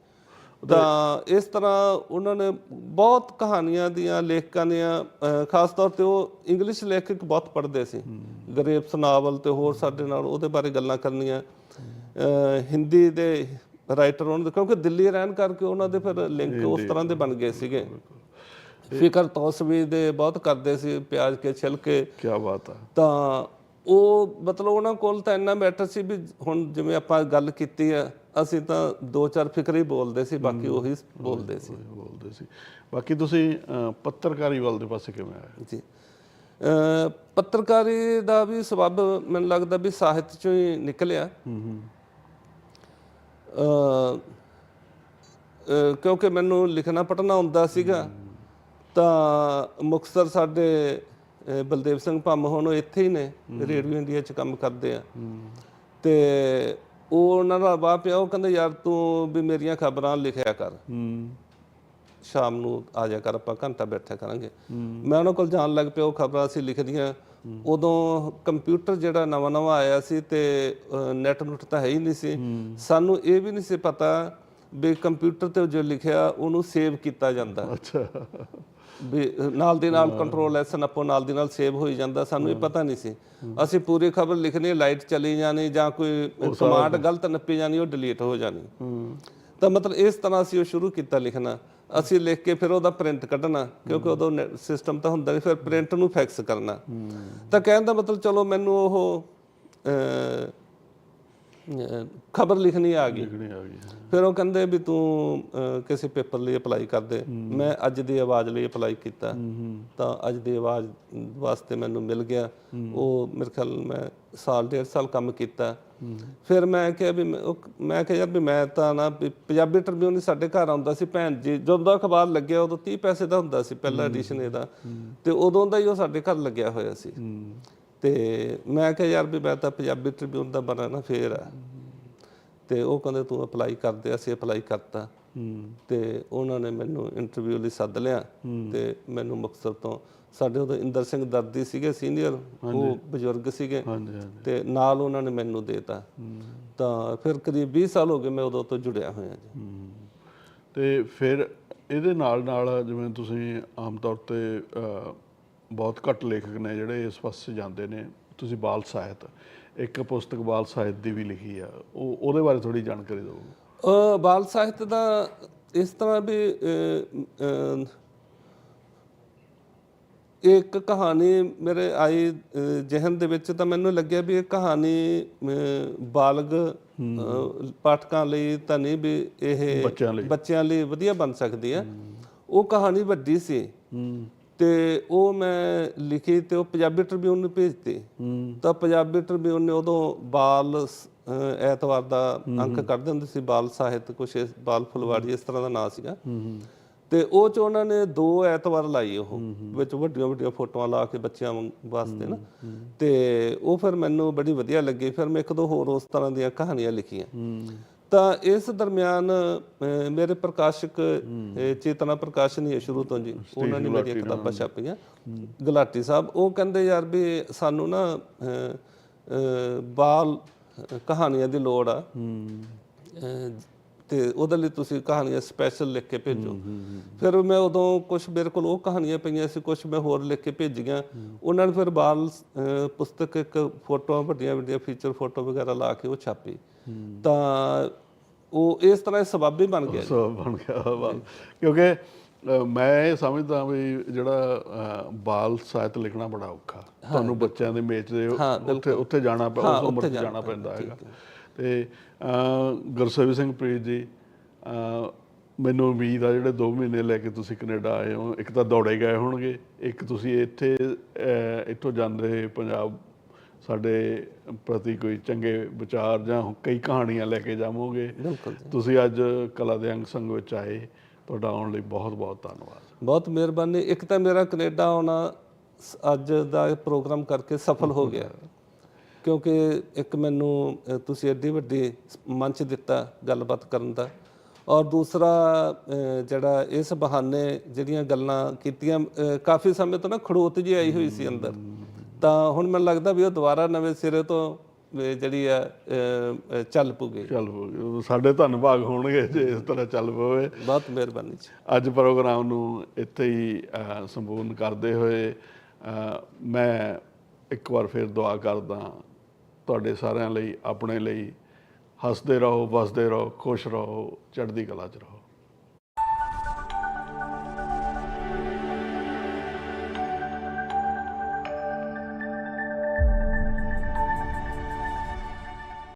ਤਾਂ ਇਸ ਤਰ੍ਹਾਂ ਉਹਨਾਂ ਨੇ ਬਹੁਤ ਕਹਾਣੀਆਂ ਦੀਆਂ ਲੇਖਕਾਂ ਦੀਆਂ ਖਾਸ ਤੌਰ ਤੇ ਉਹ ਇੰਗਲਿਸ਼ ਲੇਖਕ ਬਹੁਤ ਪੜ੍ਹਦੇ ਸੀ। ਗਰੇਪਸ ਨਾਵਲ ਤੇ ਹੋਰ ਸਾਡੇ ਨਾਲ ਉਹਦੇ ਬਾਰੇ ਗੱਲਾਂ ਕਰਨੀਆਂ। ਹਿੰਦੀ ਦੇ ਰਾਈਟਰ ਉਹਨਾਂ ਦੇ ਕਿਉਂਕਿ ਦਿੱਲੀ ਰਹਿਣ ਕਰਕੇ ਉਹਨਾਂ ਦੇ ਫਿਰ ਲਿੰਕ ਉਸ ਤਰ੍ਹਾਂ ਦੇ ਬਣ ਗਏ ਸੀਗੇ। ਫਿਕਰ ਤੌਸਵੀ ਦੇ ਬਹੁਤ ਕਰਦੇ ਸੀ ਪਿਆਜ਼ ਕੇ ਛਿਲਕੇ। ਕੀ ਬਾਤ ਹੈ ਤਾਂ ਉਹ ਮਤਲਬ ਉਹਨਾਂ ਕੋਲ ਤਾਂ ਇੰਨਾ ਮੈਟਰ ਸੀ ਵੀ ਹੁਣ ਜਿਵੇਂ ਆਪਾਂ ਗੱਲ ਕੀਤੀ ਆ ਅਸੀਂ ਤਾਂ ਦੋ ਚਾਰ ਫਿਕਰੇ ਹੀ ਬੋਲਦੇ ਸੀ ਬਾਕੀ ਉਹੀ ਬੋਲਦੇ ਸੀ। ਬੋਲਦੇ ਸੀ। ਬਾਕੀ ਤੁਸੀਂ ਪੱਤਰਕਾਰੀ ਵੱਲ ਦੇ ਪਾਸੇ ਕਿਵੇਂ ਆਏ? ਜੀ। ਪੱਤਰਕਾਰੀ ਦਾ ਵੀ ਸਬਬ ਮੈਨੂੰ ਲੱਗਦਾ ਵੀ ਸਾਹਿਤ ਚੋਂ ਹੀ ਨਿਕਲਿਆ। ਹੂੰ ਹੂੰ। ਕਿਉਂਕਿ ਮੈਨੂੰ ਲਿਖਣਾ ਪੜ੍ਹਨਾ ਹੁੰਦਾ ਸੀਗਾ ਤਾਂ ਮੁਕਤਸਰ ਸਾਡੇ ਬਲਦੇਵ ਸਿੰਘ ਭੰਮ ਹੁਣ ਉਹ ਇੱਥੇ ਹੀ ਨੇ ਰੇਡੀਓ ਇੰਡੀਆ 'ਚ ਕੰਮ ਕਰਦੇ ਆ। ਤੇ ਉਹ ਉਹਨਾਂ ਦਾ ਬਾਪ ਪਿਆ ਉਹ ਕਹਿੰਦੇ ਯਾਰ ਤੂੰ ਵੀ ਮੇਰੀਆਂ ਖਬਰਾਂ ਲਿਖਿਆ ਕਰ। ਸ਼ਾਮ ਨੂੰ ਆ ਜਾ ਕਰ ਆਪਾਂ ਘੰਟਾ ਬੈਠਿਆ ਕਰਾਂਗੇ। ਮੈਂ ਉਹਨਾਂ ਕੋਲ ਜਾਣ ਲੱਗ ਪਿਆ ਉਹ ਖਬਰਾਂ ਅਸੀਂ ਲਿਖਦੀਆਂ ਉਦੋਂ ਕੰਪਿਊਟਰ ਜਿਹੜਾ ਨਵਾਂ ਨਵਾਂ ਆਇਆ ਸੀ ਤੇ ਨੈਟ ਨੁੱਟ ਤਾਂ ਹੈ ਹੀ ਨਹੀਂ ਸੀ। ਸਾਨੂੰ ਇਹ ਵੀ ਨਹੀਂ ਸੀ ਪਤਾ ਵੀ ਕੰਪਿਊਟਰ ਤੇ ਜੋ ਲਿਖਿਆ ਉਹਨੂੰ ਸੇਵ ਕੀਤਾ ਜਾਂਦਾ। ਅੱਛਾ। ਵੀ ਨਾਲ ਦੀ ਨਾਲ ਕੰਟਰੋਲ ਐਸ ਨੱਪੋ ਨਾਲ ਦੀ ਨਾਲ ਸੇਵ ਹੋਈ ਜਾਂਦਾ ਸਾਨੂੰ ਇਹ ਪਤਾ ਨਹੀਂ ਸੀ। ਅਸੀਂ ਪੂਰੀ ਖਬਰ ਲਿਖਣੀ ਲਾਈਟ ਚਲੀ ਜਾਣੀ ਜਾਂ ਕੋਈ ਕਮਾਂਡ ਗਲਤ ਨੱਪੀ ਜਾਣੀ ਉਹ ਡਿਲੀਟ ਹੋ ਜਾਣੀ। ਤਾਂ ਮਤਲਬ ਇਸ ਤਰ੍ਹਾਂ ਅਸੀਂ ਉਹ ਸ਼ੁਰੂ ਕੀਤਾ ਲਿਖਣਾ। ਅਸੀਂ ਲਿਖ ਕੇ ਫਿਰ ਉਹਦਾ ਪ੍ਰਿੰਟ ਕੱਢਣਾ ਕਿਉਂਕਿ ਉਦੋਂ ਸਿਸਟਮ ਤਾਂ ਹੁੰਦਾ ਨਹੀਂ ਫਿਰ ਪ੍ਰਿੰਟ ਨੂੰ ਫੈਕਸ ਕਰਨਾ। ਤਾਂ ਕਹਿਣ ਦਾ ਮਤਲਬ ਚਲੋ ਮੈਨੂੰ ਉਹ ਖਬਰ ਲਿਖਣੀ ਆ ਗਈ। ਫਿਰ ਉਹ ਕਹਿੰਦੇ ਵੀ ਤੂੰ ਕਿਸੇ ਪੇਪਰ ਲਈ ਅਪਲਾਈ ਕਰ ਦੇ। ਮੈਂ ਅੱਜ ਦੀ ਆਵਾਜ਼ ਲਈ ਅਪਲਾਈ ਕੀਤਾ। ਤਾਂ ਅੱਜ ਦੀ ਆਵਾਜ਼ ਵਾਸਤੇ ਮੈਨੂੰ ਮਿਲ ਗਿਆ। ਉਹ ਮੇਰੇ ਖਿਆਲ ਮੈਂ ਸਾਲ ਡੇਢ ਸਾਲ ਕੰਮ ਕੀਤਾ। ਫਿਰ ਮੈਂ ਕਿਹਾ ਵੀ ਮੈਂ- ਉਹ- ਮੈਂ ਕਿਹਾ ਯਾਰ ਵੀ ਮੈਂ ਤਾਂ ਨਾ ਵੀ ਪੰਜਾਬੀ ਟ੍ਰਿਬਿਊਨ ਹੀ ਸਾਡੇ ਘਰ ਆਉਂਦਾ ਸੀ ਭੈਣ ਜੀ। ਜਦੋਂ ਦਾ ਅਖਬਾਰ ਲੱਗਿਆ ਉਦੋਂ 30 ਪੈਸੇ ਦਾ ਹੁੰਦਾ ਸੀ ਪਹਿਲਾ ਐਡੀਸ਼ਨ ਇਹਦਾ। ਤੇ ਉਦੋਂ ਦਾ ਹੀ ਉਹ ਸਾਡੇ ਘਰ ਲੱਗਿਆ ਹੋਇਆ ਸੀ। ਤੇ ਮੈਂ ਕਿਹਾ ਯਾਰ ਵੀ ਮੈਂ ਤਾਂ ਪੰਜਾਬੀ ਟ੍ਰਿਬਿਊਨ ਦਾ ਬਣਾ ਨਾ ਫੇਰ ਆ। ਤੇ ਉਹ ਕਹਿੰਦੇ ਤੂੰ ਅਪਲਾਈ ਕਰ ਦੇ ਅਸੀਂ ਅਪਲਾਈ ਕਰਤਾ। ਤੇ ਉਹਨਾਂ ਨੇ ਮੈਨੂੰ ਇੰਟਰਵਿਊ ਲਈ ਸੱਦ ਲਿਆ ਤੇ ਮੈਨੂੰ ਮੁਕਤਸਰ ਤੋਂ ਸਾਡੇ ਉਦੋਂ ਇੰਦਰ ਸਿੰਘ ਦਰਦੀ ਸੀਗੇ ਸੀਨੀਅਰ ਉਹ ਬਜ਼ੁਰਗ ਸੀਗੇ ਤੇ ਨਾਲ ਉਹਨਾਂ ਨੇ ਮੈਨੂੰ ਦੇਤਾ। ਤਾਂ ਫਿਰ ਕਰੀਬ 20 ਸਾਲ ਹੋ ਗਏ ਮੈਂ ਉਦੋਂ ਤੋਂ ਜੁੜਿਆ ਹੋਇਆ ਜੀ। ਤੇ ਫਿਰ ਇਹਦੇ ਨਾਲ ਨਾਲ ਜਿਵੇਂ ਤੁਸੀਂ ਆਮ ਤੌਰ ਤੇ ਬਹੁਤ ਘੱਟ ਲੇਖਕ ਨੇ ਜਿਹੜੇ ਇਸ ਪਾਸੇ ਜਾਂਦੇ ਨੇ ਤੁਸੀਂ ਬਾਲ ਸਾਹਿਤ ਇੱਕ ਪੁਸਤਕ ਬਾਲ ਸਾਹਿਤ ਦੀ ਵੀ ਲਿਖੀ ਆ ਉਹ ਉਹਦੇ ਬਾਰੇ ਥੋੜੀ ਜਾਣਕਾਰੀ ਦਿਓ। ਬਾਲ ਸਾਹਿਤ ਦਾ ਇਸ ਤਰ੍ਹਾਂ ਵੀ ਇੱਕ ਕਹਾਣੀ ਮੇਰੇ ਆਈ ਜ਼ਿਹਨ ਦੇ ਵਿੱਚ ਤਾਂ ਮੈਨੂੰ ਲੱਗਿਆ ਵੀ ਇਹ ਕਹਾਣੀ ਬਾਲਗ ਪਾਠਕਾਂ ਲਈ ਤਾਂ ਨਹੀਂ ਵੀ ਇਹ ਬੱਚਿਆਂ ਲਈ। ਵਧੀਆ ਬਣ ਸਕਦੀ ਹੈ ਉਹ ਕਹਾਣੀ ਵੱਡੀ ਸੀ। ਤੇ ਉਹ ਮੈਂ ਲਿਖੀ ਤੇ ਉਹ ਪੰਜਾਬੀ ਟ੍ਰਿਬਿਊਨ ਨੂੰ ਭੇਜਤੀ। ਤਾਂ ਪੰਜਾਬੀ ਟ੍ਰਿਬਿਊਨ ਨੇ ਉਦੋਂ ਬਾਲ ਐਤਵਾਰ ਦਾ ਅੰਕ ਕੱਢਦੇ ਹੁੰਦੇ ਸੀ ਬਾਲ ਸਾਹਿਤ ਕੁਛ ਇਸ ਬਾਲ ਫੁਲਵਾੜੀ ਇਸ ਤਰ੍ਹਾਂ ਦਾ ਨਾਂ ਸੀਗਾ। ਤੇ ਉਹ ਚ ਉਹਨਾਂ ਨੇ ਦੋ ਐਤਵਾਰ ਲਾਈ ਉਹ ਵਿੱਚ ਵੱਡੀਆਂ ਵੱਡੀਆਂ ਫੋਟੋਆਂ ਲਾ ਕੇ ਬੱਚਿਆਂ ਵਾਸਤੇ ਨਾ। ਤੇ ਉਹ ਫਿਰ ਮੈਨੂੰ ਬੜੀ ਵਧੀਆ ਲੱਗੀ। ਫਿਰ ਮੈਂ ਇੱਕ ਦੋ ਹੋਰ ਉਸ ਤਰ੍ਹਾਂ ਦੀਆਂ ਕਹਾਣੀਆਂ ਲਿਖੀਆਂ। ਤਾਂ ਇਸ ਦਰਮਿਆਨ ਮੇਰੇ ਪ੍ਰਕਾਸ਼ਕ ਚੇਤਨਾ ਪ੍ਰਕਾਸ਼ਨ ਹੀ ਸ਼ੁਰੂ ਤੋਂ ਜੀ। ਉਹਨਾਂ ਨੇ ਮੇਰੀਆਂ ਕਿਤਾਬਾਂ ਛਾਪੀਆਂ। ਗੁਲਾਟੀ ਸਾਹਿਬ ਉਹ ਕਹਿੰਦੇ ਯਾਰ ਵੀ ਸਾਨੂੰ ਨਾ ਬਾਲ ਕਹਾਣੀਆਂ ਦੀ ਲੋੜ ਆ। ਤੇ ਉਹਦੇ ਲਈ ਤੁਸੀਂ ਕਹਾਣੀਆਂ ਸਪੈਸ਼ਲ ਲਿਖ ਕੇ ਭੇਜੋ। ਫਿਰ ਮੈਂ ਉਦੋਂ ਕੁਝ ਮੇਰੇ ਕੋਲ ਉਹ ਕਹਾਣੀਆਂ ਪਈਆਂ ਸੀ ਕੁਝ ਮੈਂ ਹੋਰ ਲਿਖ ਕੇ ਭੇਜੀਆਂ। ਉਹਨਾਂ ਨੇ ਫਿਰ ਬਾਲ ਪੁਸਤਕ ਇੱਕ ਫੋਟੋਆਂ ਵੱਡੀਆਂ ਵੱਡੀਆਂ ਫੀਚਰ ਫੋਟੋ ਵਗੈਰਾ ਲਾ ਕੇ ਉਹ ਛਾਪੀ। ਤਾਂ ਉਹ ਇਸ ਤਰ੍ਹਾਂ ਸਬੱਬ ਹੀ ਬਣ ਗਿਆ। ਬਣ ਗਿਆ ਕਿਉਂਕਿ ਮੈਂ ਇਹ ਸਮਝਦਾ ਵੀ ਜਿਹੜਾ ਬਾਲ ਸਾਹਿਤ ਲਿਖਣਾ ਬੜਾ ਔਖਾ। ਤੁਹਾਨੂੰ ਬੱਚਿਆਂ ਦੇ ਮੇਚ ਦੇ ਉੱਥੇ ਉੱਥੇ ਜਾਣਾ ਪੈ ਉਸ ਉਮਰ 'ਚ ਜਾਣਾ ਪੈਂਦਾ ਹੈਗਾ। ਤੇ ਅ, ਗੁਰਸੇਵਕ ਸਿੰਘ ਪ੍ਰੀਤ ਜੀ ਮੈਨੂੰ ਉਮੀਦ ਆ ਜਿਹੜੇ 2 ਮਹੀਨੇ ਲੈ ਕੇ ਤੁਸੀਂ ਕੈਨੇਡਾ ਆਏ ਹੋ ਇੱਕ ਤਾਂ ਦੌੜੇ ਗਏ ਹੋਣਗੇ ਇੱਕ ਤੁਸੀਂ ਇੱਥੇ ਇੱਥੋਂ ਜਾਂਦੇ ਪੰਜਾਬ ਸਾਡੇ ਪ੍ਰਤੀ ਕੋਈ ਚੰਗੇ ਵਿਚਾਰ ਜਾਂ ਕਈ ਕਹਾਣੀਆਂ ਲੈ ਕੇ ਜਾਵੋਗੇ। ਤੁਸੀਂ ਅੱਜ ਕਲਾ ਦੇ ਅੰਗ ਸੰਗ ਵਿੱਚ ਆਏ। ਤੁਹਾਡਾ ਆਉਣ ਲਈ ਬਹੁਤ ਬਹੁਤ ਧੰਨਵਾਦ। ਬਹੁਤ ਮਿਹਰਬਾਨੀ। ਇੱਕ ਤਾਂ ਮੇਰਾ ਕੈਨੇਡਾ ਆਉਣਾ ਅੱਜ ਦਾ ਇਹ ਪ੍ਰੋਗਰਾਮ ਕਰਕੇ ਸਫਲ ਹੋ ਗਿਆ। ਕਿਉਂਕਿ ਇੱਕ ਮੈਨੂੰ ਤੁਸੀਂ ਐਡੀ ਵੱਡੀ ਮੰਚ ਦਿੱਤਾ ਗੱਲਬਾਤ ਕਰਨ ਦਾ। ਔਰ ਦੂਸਰਾ ਜਿਹੜਾ ਇਸ ਬਹਾਨੇ ਜਿਹੜੀਆਂ ਗੱਲਾਂ ਕੀਤੀਆਂ ਕਾਫੀ ਸਮੇਂ ਤੋਂ ਨਾ ਖੜੋਤ ਜੀ ਆਈ ਹੋਈ ਸੀ ਅੰਦਰ। ਤਾਂ ਹੁਣ ਮੈਨੂੰ ਲੱਗਦਾ ਵੀ ਉਹ ਦੁਬਾਰਾ ਨਵੇਂ ਸਿਰੇ ਤੋਂ ਜਿਹੜੀ ਆ ਚੱਲ ਪੂਗੀ ਚੱਲ ਪਓ। ਸਾਡੇ ਧੰਨਵਾਦ ਹੋਣਗੇ ਜੇ ਇਸ ਤਰ੍ਹਾਂ ਚੱਲ ਪਵੇ। ਬਹੁਤ ਮਿਹਰਬਾਨੀ ਜੀ। ਅੱਜ ਪ੍ਰੋਗਰਾਮ ਨੂੰ ਇੱਥੇ ਹੀ ਸੰਪੂਰਨ ਕਰਦੇ ਹੋਏ ਮੈਂ ਇੱਕ ਵਾਰ ਫਿਰ ਦੁਆ ਕਰਦਾ ਤੁਹਾਡੇ ਸਾਰਿਆਂ ਲਈ ਆਪਣੇ ਲਈ। ਹੱਸਦੇ ਰਹੋ ਵਸਦੇ ਰਹੋ ਖੁਸ਼ ਰਹੋ ਚੜ੍ਹਦੀ ਕਲਾ 'ਚ ਰਹੋ।